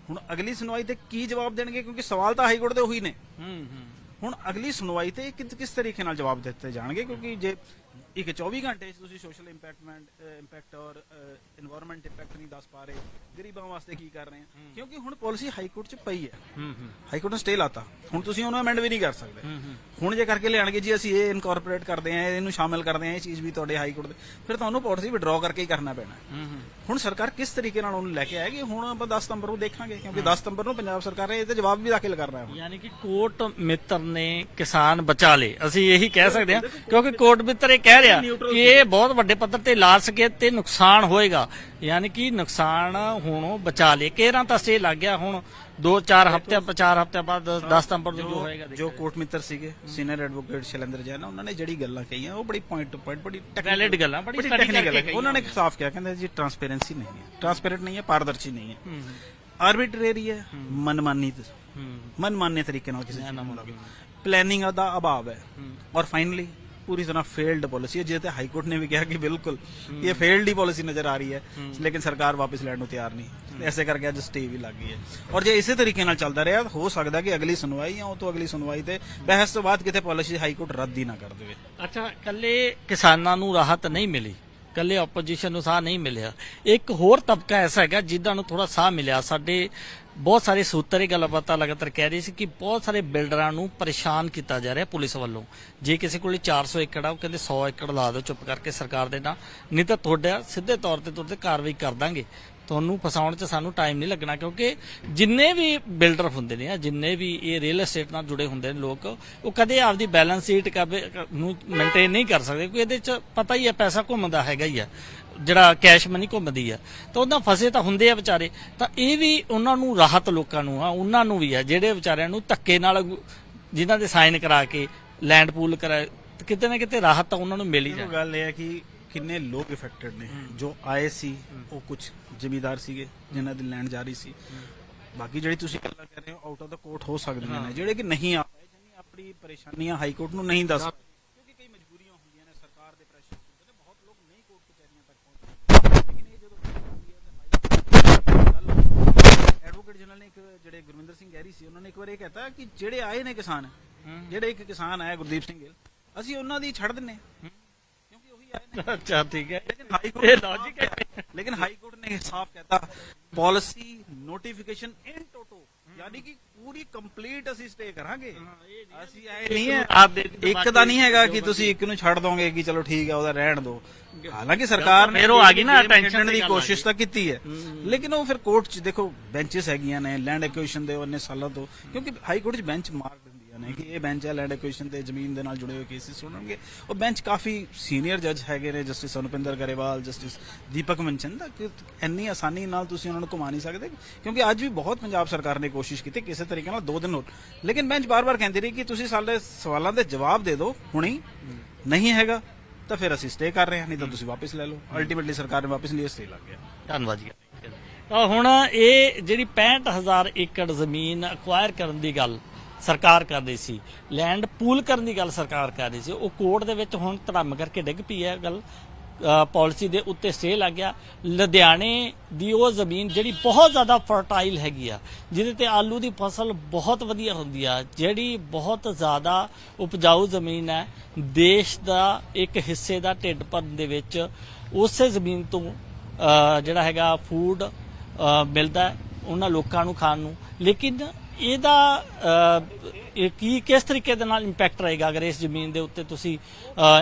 ਹੁਣ ਅਗਲੀ ਸੁਣਵਾਈ ਤੇ ਕੀ ਜਵਾਬ ਦੇਣਗੇ? ਕਿਉਂਕਿ ਸਵਾਲ ਤਾਂ ਹਾਈ ਕੋਰਟ ਦੇ ਉਹੀ ਨੇ। ਹੁਣ ਅਗਲੀ ਸੁਣਵਾਈ ਤੇ ਕਿ- ਕਿਸ ਤਰੀਕੇ ਨਾਲ ਜਵਾਬ ਦਿੱਤੇ ਜਾਣਗੇ? ਕਿਉਂਕਿ ਜੇ ਇੱਕ 24 ਘੰਟੇ 'ਚ ਤੁਸੀਂ ਸੋਸ਼ਲ ਇੰਪੈਕਟਮੈਂਟ ਇੰਪੈਕਟ ਔਰ এনवायरमेंट ਇੰਪੈਕਟ ਨਹੀਂ ਦੱਸ ਪਾ ਰਹੇ। ਗਰੀਬਾਂ ਵਾਸਤੇ ਕੀ ਕਰ ਰਹੇ ਆ? ਕਿਉਂਕਿ ਹੁਣ ਪਾਲਿਸੀ ਹਾਈ ਕੋਰਟ 'ਚ ਪਈ ਹੈ। ਹਾਈ ਕੋਰਟ ਨੇ ਸਟੇ ਲਾਤਾ। ਹੁਣ ਤੁਸੀਂ ਉਹਨੂੰ ਅਮੈਂਡ ਵੀ ਨਹੀਂ ਕਰ ਸਕਦੇ। ਹੁਣ ਜੇ ਕਰਕੇ ਲਿਆਣਗੇ ਜੀ ਅਸੀਂ ਇਹ ਇਨਕੋਰਪੋਰੇਟ ਕਰਦੇ ਆ ਇਹਨੂੰ ਸ਼ਾਮਿਲ ਕਰਦੇ ਆ ਇਹ ਚੀਜ਼ ਵੀ ਤੁਹਾਡੇ ਹਾਈ ਕੋਰਟ ਦੇ। ਫਿਰ ਤੁਹਾਨੂੰ ਪਾਲਿਸੀ ਵਿਡਰਾਅ ਕਰਕੇ ਹੀ ਕਰਨਾ ਪੈਣਾ। ਹੁਣ ਸਰਕਾਰ ਕਿਸ ਤਰੀਕੇ ਨਾਲ ਉਹਨੂੰ ਲੈ ਕੇ ਆਏਗੀ? ਹੁਣ ਆਪਾਂ 10 ਸਤੰਬਰ ਨੂੰ ਦੇਖਾਂਗੇ ਕਿਉਂਕਿ 10 ਸਤੰਬਰ ਨੂੰ ਪੰਜਾਬ ਸਰਕਾਰ ਨੇ ਇਹਦੇ ਜਵਾਬ ਵੀ ਦਾਖਲ ਕਰਨਾ ਹੈ ਯਾਨੀ ਕਿ ਕੋਰਟ ਮਿੱਤਰ ਨੇ ਕਿਸਾਨ ਬਚਾ ਲੇ ਅਸੀਂ ਇਹੀ ਕਹਿ ਸਕਦੇ ਹਾਂ ਕਿਉਂਕਿ ਕੋਰਟ ਮਿੱਤਰ ਇੱਕ ਕਹਿ ਰਿਹਾ ਕਿ ਇਹ ਬਹੁਤ ਵੱਡੇ ਪੱਧਰ ਤੇ ਲਾ ਸਕੇ ਤੇ ਨੁਕਸਾਨ ਹੋਏਗਾ। ਯਾਨੀ ਕਿ ਨੁਕਸਾਨ ਹੁਣ ਬਚਾ ਲਏ। ਕੇਰਾਂ ਤਾਂ ਸਟੇ ਲੱਗ ਗਿਆ ਹੁਣ। 2-4 ਹਫ਼ਤੇ 4 ਹਫ਼ਤੇ ਬਾਅਦ 10 ਸਤੰਬਰ ਨੂੰ ਜੋ ਹੋਏਗਾ ਜੋ ਕੋਰਟ ਮਿੱਤਰ ਸੀਗੇ ਸੀਨੀਅਰ ਐਡਵੋਕੇਟ ਸ਼ੈਲੰਦਰ ਜੈਨ ਉਹਨਾਂ ਨੇ ਜਿਹੜੀ ਗੱਲਾਂ ਕਹੀਆਂ ਉਹ ਬੜੀ ਪੁਆਇੰਟ ਟੂ ਪੁਆਇੰਟ ਬੜੀ Valid ਗੱਲਾਂ, ਬੜੀ ਟੈਕਨੀਕਲ ਕਰਕੇ ਉਹਨਾਂ ਨੇ ਸਾਫ਼ ਕਿਹਾ ਕਹਿੰਦੇ ਜੀ ਟਰਾਂਸਪੇਰੈਂਸੀ ਨਹੀਂ ਹੈ। ਟਰਾਂਸਪੇਰੈਂਟ ਨਹੀਂ ਹੈ ਪਾਰਦਰਸ਼ੀ ਨਹੀਂ ਹੈ। ਆਰਬਿਟਰੇਰੀ ਹੈ। ਮਨਮਾਨੀ ਮਨਮਾਨੇ ਤਰੀਕੇ ਨਾਲ ਕਿਸੇ ਚੀਜ਼ ਨੂੰ ਪਲੈਨਿੰਗ ਦਾ ਅਭਾਵ ਹੈ। ਔਰ ਫਾਈਨਲੀ ਪੂਰੀ ਤਰ੍ਹਾਂ ਫੇਲਡ ਪਾਲਿਸੀ ਹੈ ਜਿਹਦੇ ਹਾਈ ਕੋਰਟ ਨੇ ਵੀ ਕਿਹਾ ਕਿ ਬਿਲਕੁਲ ਇਹ ਫੇਲਡ ਹੀ ਪਾਲਿਸੀ ਨਜ਼ਰ ਆ ਰਹੀ ਹੈ ਲੇਕਿਨ ਸਰਕਾਰ ਵਾਪਸ ਲੈਣ ਨੂੰ ਤਿਆਰ ਨਹੀਂ ਐਸੇ ਕਰਕੇ ਅੱਜ ਸਟੇ ਵੀ ਲੱਗ ਗਈ ਹੈ ਔਰ ਜੇ ਇਸੇ ਤਰੀਕੇ ਨਾਲ ਚੱਲਦਾ ਰਿਹਾ ਹੋ ਸਕਦਾ ਕਿ ਅਗਲੀ ਸੁਣਵਾਈ ਜਾਂ ਉਹ ਤੋਂ ਅਗਲੀ ਸੁਣਵਾਈ ਤੇ ਬਹਿਸ ਤੋਂ ਬਾਅਦ ਕਿਤੇ ਪਾਲਿਸੀ ਹਾਈ ਕੋਰਟ ਰੱਦ ਹੀ ਨਾ ਕਰ ਦੇਵੇ ਅੱਛਾ ਕੱਲੇ ਕਿਸਾਨਾਂ ਨੂੰ ਰਾਹਤ ਨਹੀਂ ਮਿਲੀ ਕੱਲੇ ਆਪੋਜੀਸ਼ਨ ਨੂੰ ਸਾਹ ਨਹੀਂ ਮਿਲਿਆ ਇੱਕ ਹੋਰ ਤਬਕਾ ਐਸਾ ਹੈਗਾ ਜਿੱਦਾਂ ਨੂੰ ਥੋੜਾ ਸਾਹ ਮਿਲਿਆ ਸਾਡੇ ਬਹੁਤ ਸਾਰੇ ਸੂਤਰ ਇਹ ਗੱਲ ਪਤਾ ਲਗਾਤਾਰ ਕਹਿ ਰਹੇ ਸੀ ਕਿ ਬਹੁਤ ਸਾਰੇ ਬਿਲਡਰਾਂ ਨੂੰ ਪਰੇਸ਼ਾਨ ਕੀਤਾ ਜਾ ਰਿਹਾ ਪੁਲਿਸ ਵੱਲੋਂ। ਜੇ ਕਿਸੇ ਕੋਲੇ 400 ਏਕੜ ਆ, ਉਹ ਕਹਿੰਦੇ 100 ਏਕੜ ਲਾ ਦਿਓ ਚੁੱਪ ਕਰਕੇ ਸਰਕਾਰ ਦੇ ਨਾਲ ਨਹੀਂ ਤਾਂ ਤੁਹਾਡਾ ਸਿੱਧੇ ਤੌਰ ਤੇ ਤੁਹਾਡੇ ਕਾਰਵਾਈ ਕਰ ਦਾਂਗੇ। ਤੁਹਾਨੂੰ ਫਸਾਉਣ 'ਚ ਸਾਨੂੰ ਟਾਈਮ ਨਹੀਂ ਲੱਗਣਾ ਕਿਉਂਕਿ ਜਿੰਨੇ ਵੀ ਬਿਲਡਰ ਹੁੰਦੇ ਨੇ ਜਿੰਨੇ ਵੀ ਇਹ ਰੀਅਲ ਏਸਟੇਟ ਨਾਲ ਜੁੜੇ ਹੁੰਦੇ ਨੇ ਲੋਕ, ਉਹ ਕਦੇ ਆਪਦੀ ਬੈਲੈਂਸ ਸ਼ੀਟ ਕਦੇ ਨੂੰ ਮੇਨਟੇਨ ਨਹੀਂ ਕਰ ਸਕਦੇ ਕਿਉਂਕਿ ਇਹਦੇ 'ਚ ਪਤਾ ਹੀ ਹੈ ਪੈਸਾ ਘੁੰਮਦਾ ਹੈਗਾ ਹੀ ਆ। ਜਿਹੜਾ ਕੈਸ਼ ਮਨੀ ਘੁੰਮਦੀ ਆ ਤਾਂ ਉਹਨਾਂ ਫਸੇ ਤਾਂ ਹੁੰਦੇ ਆ ਵਿਚਾਰੇ। ਤਾਂ ਇਹ ਵੀ ਉਹਨਾਂ ਨੂੰ ਰਾਹਤ ਲੋਕਾਂ ਨੂੰ ਆ ਉਹਨਾਂ ਨੂੰ ਵੀ ਆ ਜਿਹੜੇ ਵਿਚਾਰਿਆਂ ਨੂੰ ਧੱਕੇ ਨਾਲ ਜਿਨ੍ਹਾਂ ਦੇ ਸਾਈਨ ਕਰਾ ਕੇ ਲੈਂਡ ਪੂਲ ਕਰਾ ਕਿਤੇ ਨਾ ਕਿਤੇ ਰਾਹਤ ਤਾਂ ਉਹਨਾਂ ਨੂੰ ਮਿਲ ਹੀ ਉਹ ਜਾਂਦੀ ਗੱਲ ਇਹ ਹੈ ਕਿ ਕਿੰਨੇ ਲੋਕ ਇਫੈਕਟਡ ਨੇ। ਜੋ ਆਏ ਸੀ ਉਹ ਕੁਝ ਜ਼ਿਮੀਦਾਰ ਸੀਗੇ ਜਿਨ੍ਹਾਂ ਦੀ ਲੈਂਡ ਜਾਰੀ ਸੀ। ਬਾਕੀ ਜਿਹੜੀ ਤੁਸੀਂ ਗੱਲਾਂ ਕਰ ਰਹੇ ਹੋ ਆਊਟ ਆਫ ਦਾ ਕੋਰਟ ਹੋ ਸਕਦੀਆਂ ਨੇ। ਜਿਹੜੇ ਕਿ ਨਹੀਂ ਆ ਪਾਏ ਜਿਹਨੇ ਆਪਣੀ ਪਰੇਸ਼ਾਨੀਆਂ ਹਾਈ ਕੋਰਟ ਨੂੰ ਨਹੀਂ ਦੱਸ ਪਾਏ ਕਿਉਂਕਿ ਕਈ ਮਜਬੂਰੀਆਂ ਹੁੰਦੀਆਂ ਨੇ ਸਰਕਾਰ ਦੇ ਪ੍ਰੈਸ਼ਰ ਹੁੰਦੇ ਨੇ ਬਹੁਤ ਲੋਕ ਨਹੀਂ ਕੋਰਟ ਕਚਹਿਰੀਆਂ ਤੱਕ ਪਹੁੰਚਦੇ ਲੇਕਿਨ ਇਹ ਜਦੋਂ ਗੱਲ ਹੁੰਦੀ ਹੈ ਤਾਂ ਹਾਈ ਐਡਵੋਕੇਟ ਜਨਰਲ ਨੇ ਇੱਕ ਜਿਹੜੇ ਗੁਰਵਿੰਦਰ ਸਿੰਘ ਗਹਿਰੀ ਸੀ ਉਹਨਾਂ ਨੇ ਇੱਕ ਵਾਰ ਇਹ ਕਹਤਾ ਕਿ ਜਿਹੜੇ ਆਏ ਨੇ ਕਿਸਾਨ ਜਿਹੜੇ ਇੱਕ ਕਿਸਾਨ ਆਇਆ ਗੁਰਦੀਪ ਸਿੰਘ ਗਿੱਲ ਅਸੀਂ ਉਹਨਾਂ ਦੀ ਛੱਡ ਦਿੰਨੇ ਹਾਂ। ਕਿਉਂਕਿ ਉਹੀ ਆਏ ਨੇ। ਅੱਛਾ ਠੀਕ ਹੈ। ਲੇਕਿਨ ਹਾਈ ਕੋਰਟ ਇਹ ਨੇ ਸਾਫ਼ ਕਿਹਾ- ਲੇਕਿਨ ਹਾਈ ਕੋਰਟ ਨੇ ਸਾਫ਼ ਕਹਿਤਾ ਪਾਲਿਸੀ ਨੋਟੀਫਿਕੇਸ਼ਨ ਯਾਨੀ ਕਿ ਪੂਰੀ ਕੰਪਲੀਟ ਅਸੀਂ ਸਟੇ ਕਰਾਂਗੇ। ਅਸੀਂ ਐ ਨਹੀਂ ਹੈ ਆਪ ਦੇ ਇੱਕ ਦਾ ਨਹੀਂ ਹੈਗਾ ਕਿ ਤੁਸੀਂ ਇੱਕ ਨੂੰ ਛੱਡ ਦੋਗੇ ਕਿ ਚਲੋ ਠੀਕ ਹੈ ਉਹਦਾ ਰਹਿਣ ਦਿਓ। ਹਾਲਾਂਕਿ ਸਰਕਾਰ ਨੇ ਫਿਰ ਉਹ ਆ ਗਈ ਨਾ, ਖੇਡਣ ਦੀ ਦੀ ਕੋਸ਼ਿਸ਼ ਤਾਂ ਕੀਤੀ ਹੈ। ਲੇਕਿਨ ਉਹ ਫਿਰ ਕੋਰਟ 'ਚ ਦੇਖੋ ਬੈਂਚਸ ਹੈਗੀਆਂ ਨੇ ਲੈਂਡ ਐਕੁਇਸ਼ਨ ਦੇ ਉਹਨੇ ਸਾਲਾਂ ਤੋਂ ਕਿਉਂਕਿ ਹਾਈ ਕੋਰਟ 'ਚ ਬੈਂਚ ਮਾਰਕ ਨੇ ਕਿ ਇਹ ਬੈਂਚ ਹੈ ਲੈਂਡ ਐਕੁਇਸ਼ਨ ਤੇ ਜ਼ਮੀਨ ਦੇ ਨਾਲ ਜੁੜੇ ਹੋਏ ਕੇਸਿਸ ਸੁਣਨਗੇ। ਉਹ ਬੈਂਚ ਕਾਫੀ ਸੀਨੀਅਰ ਜੱਜ ਹੈਗੇ ਨੇ ਜਸਟਿਸ ਅਨੁਪਿੰਦਰ ਗਰੇਵਾਲ ਜਸਟਿਸ ਦੀਪਕ ਮਨਚੰਦ ਦਾ। ਕਿ ਇੰਨੀ ਆਸਾਨੀ ਨਾਲ ਤੁਸੀਂ ਉਹਨਾਂ ਨੂੰ ਘੁਮਾ ਨਹੀਂ ਸਕਦੇ ਕਿਉਂਕਿ ਅੱਜ ਵੀ ਬਹੁਤ ਪੰਜਾਬ ਸਰਕਾਰ ਨੇ ਕੋਸ਼ਿਸ਼ ਕੀਤੀ ਕਿਸੇ ਤਰੀਕੇ ਨਾਲ ਦੋ ਦਿਨ ਹੋਰ। ਲੇਕਿਨ ਬੈਂਚ ਬਾਰ-ਬਾਰ ਕਹਿੰਦੀ ਰਹੀ ਕਿ ਤੁਸੀਂ ਸਾਡੇ ਸਵਾਲਾਂ ਦੇ ਜਵਾਬ ਦੇ ਦਿਓ ਹੁਣੇ ਨਹੀਂ ਹੈਗਾ ਤਾਂ ਫਿਰ ਅਸੀਂ ਸਟੇ ਕਰ ਰਹੇ ਹਾਂ ਨਹੀਂ ਤਾਂ ਤੁਸੀਂ ਵਾਪਸ ਲੈ ਲਓ। ਅਲਟੀਮੇਟਲੀ ਸਰਕਾਰ ਨੇ ਵਾਪਸ ਲਈ ਸਟੇ ਲੱਗ ਗਿਆ। ਧੰਨਵਾਦ ਜੀ। ਤਾਂ ਹੁਣ ਇਹ ਜਿਹੜੀ 65000 ਏਕੜ ਜ਼ਮੀਨ ਅਕਵਾਇਰ ਕਰਨ ਦੀ ਗੱਲ ਸਰਕਾਰ ਕਰ ਰਹੀ ਸੀ। ਲੈਂਡ ਪੂਲ ਕਰਨ ਦੀ ਗੱਲ ਸਰਕਾਰ ਕਰ ਰਹੀ ਸੀ। ਉਹ ਕੋਰਟ ਦੇ ਵਿੱਚ ਹੁਣ ਧੜਮ ਕਰਕੇ ਡਿੱਗ ਪਈ ਹੈ। ਗੱਲ ਪਾਲਿਸੀ ਦੇ ਉੱਤੇ ਸਟੇ ਲੱਗ ਗਿਆ। ਲੁਧਿਆਣੇ ਦੀ ਉਹ ਜ਼ਮੀਨ ਜਿਹੜੀ ਬਹੁਤ ਜ਼ਿਆਦਾ ਫਰਟਾਈਲ ਹੈਗੀ ਆ, ਜਿਹਦੇ ਤੇ ਆਲੂ ਦੀ ਫਸਲ ਬਹੁਤ ਵਧੀਆ ਹੁੰਦੀ ਆ, ਜਿਹੜੀ ਬਹੁਤ ਜ਼ਿਆਦਾ ਉਪਜਾਊ ਜ਼ਮੀਨ ਹੈ। ਦੇਸ਼ ਦਾ ਇੱਕ ਹਿੱਸੇ ਦਾ ਢਿੱਡ ਭਰਨ ਦੇ ਵਿੱਚ ਉਸੇ ਜ਼ਮੀਨ ਤੋਂ ਜਿਹੜਾ ਹੈਗਾ ਫੂਡ ਮਿਲਦਾ ਉਹਨਾਂ ਲੋਕਾਂ ਨੂੰ ਖਾਣ ਨੂੰ। ਲੇਕਿਨ ਇਹਦਾ ਇਹ ਕੀ, ਕਿਸ ਤਰੀਕੇ ਦੇ ਨਾਲ ਇੰਪੈਕਟ ਰਹੇਗਾ ਅਗਰ ਇਸ ਜ਼ਮੀਨ ਦੇ ਉੱਤੇ ਤੁਸੀਂ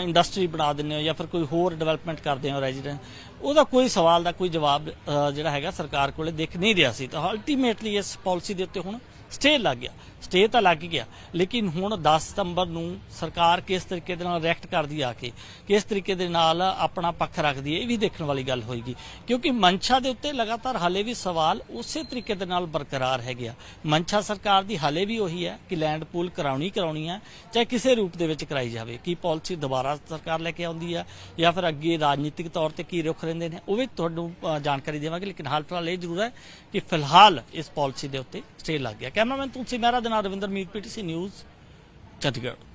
ਇੰਡਸਟਰੀ ਬਣਾ ਦਿੰਦੇ ਹੋ ਜਾਂ ਫਿਰ ਕੋਈ ਹੋਰ ਡਿਵੈਲਪਮੈਂਟ ਕਰਦੇ ਹੋ ਰੈਜ਼ੀਡੈਂਟ ਉਹਦਾ ਕੋਈ ਸਵਾਲ ਦਾ ਕੋਈ ਜਵਾਬ ਜਿਹੜਾ ਹੈਗਾ ਸਰਕਾਰ ਕੋਲੇ ਦੇਖ ਨਹੀਂ ਰਿਹਾ ਸੀ। ਤਾਂ ਅਲਟੀਮੇਟਲੀ ਇਸ ਪਾਲਿਸੀ ਦੇ ਉੱਤੇ ਹੁਣ ਸਟੇ ਲੱਗ ਗਿਆ। ਸਟੇ ਤਾਂ ਲੱਗ ਗਿਆ। ਲੇਕਿਨ ਹੁਣ 10 ਸਤੰਬਰ ਨੂੰ ਸਰਕਾਰ ਕਿਸ ਤਰੀਕੇ ਦੇ ਨਾਲ ਰਿਐਕਟ ਕਰਦੀ ਆ ਕੇ, ਕਿਸ ਤਰੀਕੇ ਦੇ ਨਾਲ ਆਪਣਾ ਪੱਖ ਰੱਖਦੀ ਹੈ, ਇਹ ਵੀ ਦੇਖਣ ਵਾਲੀ ਗੱਲ ਹੋਏਗੀ। ਕਿਉਂਕਿ ਮਨਸ਼ਾ ਦੇ ਉੱਤੇ ਲਗਾਤਾਰ ਹਾਲੇ ਵੀ ਸਵਾਲ ਉਸੇ ਤਰੀਕੇ ਦੇ ਨਾਲ ਬਰਕਰਾਰ ਹੈਗੇ ਆ। ਮਨਸ਼ਾ ਸਰਕਾਰ ਦੀ ਹਾਲੇ ਵੀ ਉਹੀ ਹੈ ਕਿ ਲੈਂਡ ਪੂਲ ਕਰਾਉਣੀ ਕਰਾਉਣੀ ਹੈ, ਚਾਹੇ ਕਿਸੇ ਰੂਪ ਦੇ ਵਿੱਚ ਕਰਾਈ ਜਾਵੇ, ਕੀ ਪਾਲਿਸੀ ਦੁਬਾਰਾ ਸਰਕਾਰ ਲੈ ਕੇ ਆਉਂਦੀ ਹੈ ਜਾਂ ਫਿਰ ਅੱਗੇ ਰਾਜਨੀਤਿਕ ਤੌਰ ਤੇ ਕੀ ਰੁਖ ਰਹਿੰਦੇ ਨੇ, ਉਹ ਵੀ ਤੁਹਾਨੂੰ ਜਾਣਕਾਰੀ ਦੇਵਾਂਗੇ। ਲੇਕਿਨ ਹਾਲ ਫਿਲਹਾਲ ਇਹ ਜ਼ਰੂਰ ਹੈ ਕਿ ਫਿਲਹਾਲ ਇਸ ਪਾਲਿਸੀ ਦੇ ਉੱਤੇ ਸਟੇ ਲੱਗ ਗਿਆ। ਕੈਮਰਾਮੈਨ ਤੁਲਸੀ ਮਹਿਰਾ ਦੇ ਨਾਲ ਰਵਿੰਦਰ ਮੀਤ ਪੀਟੀਸੀ ਨਿਊਜ਼ ਚੰਡੀਗੜ੍ਹ।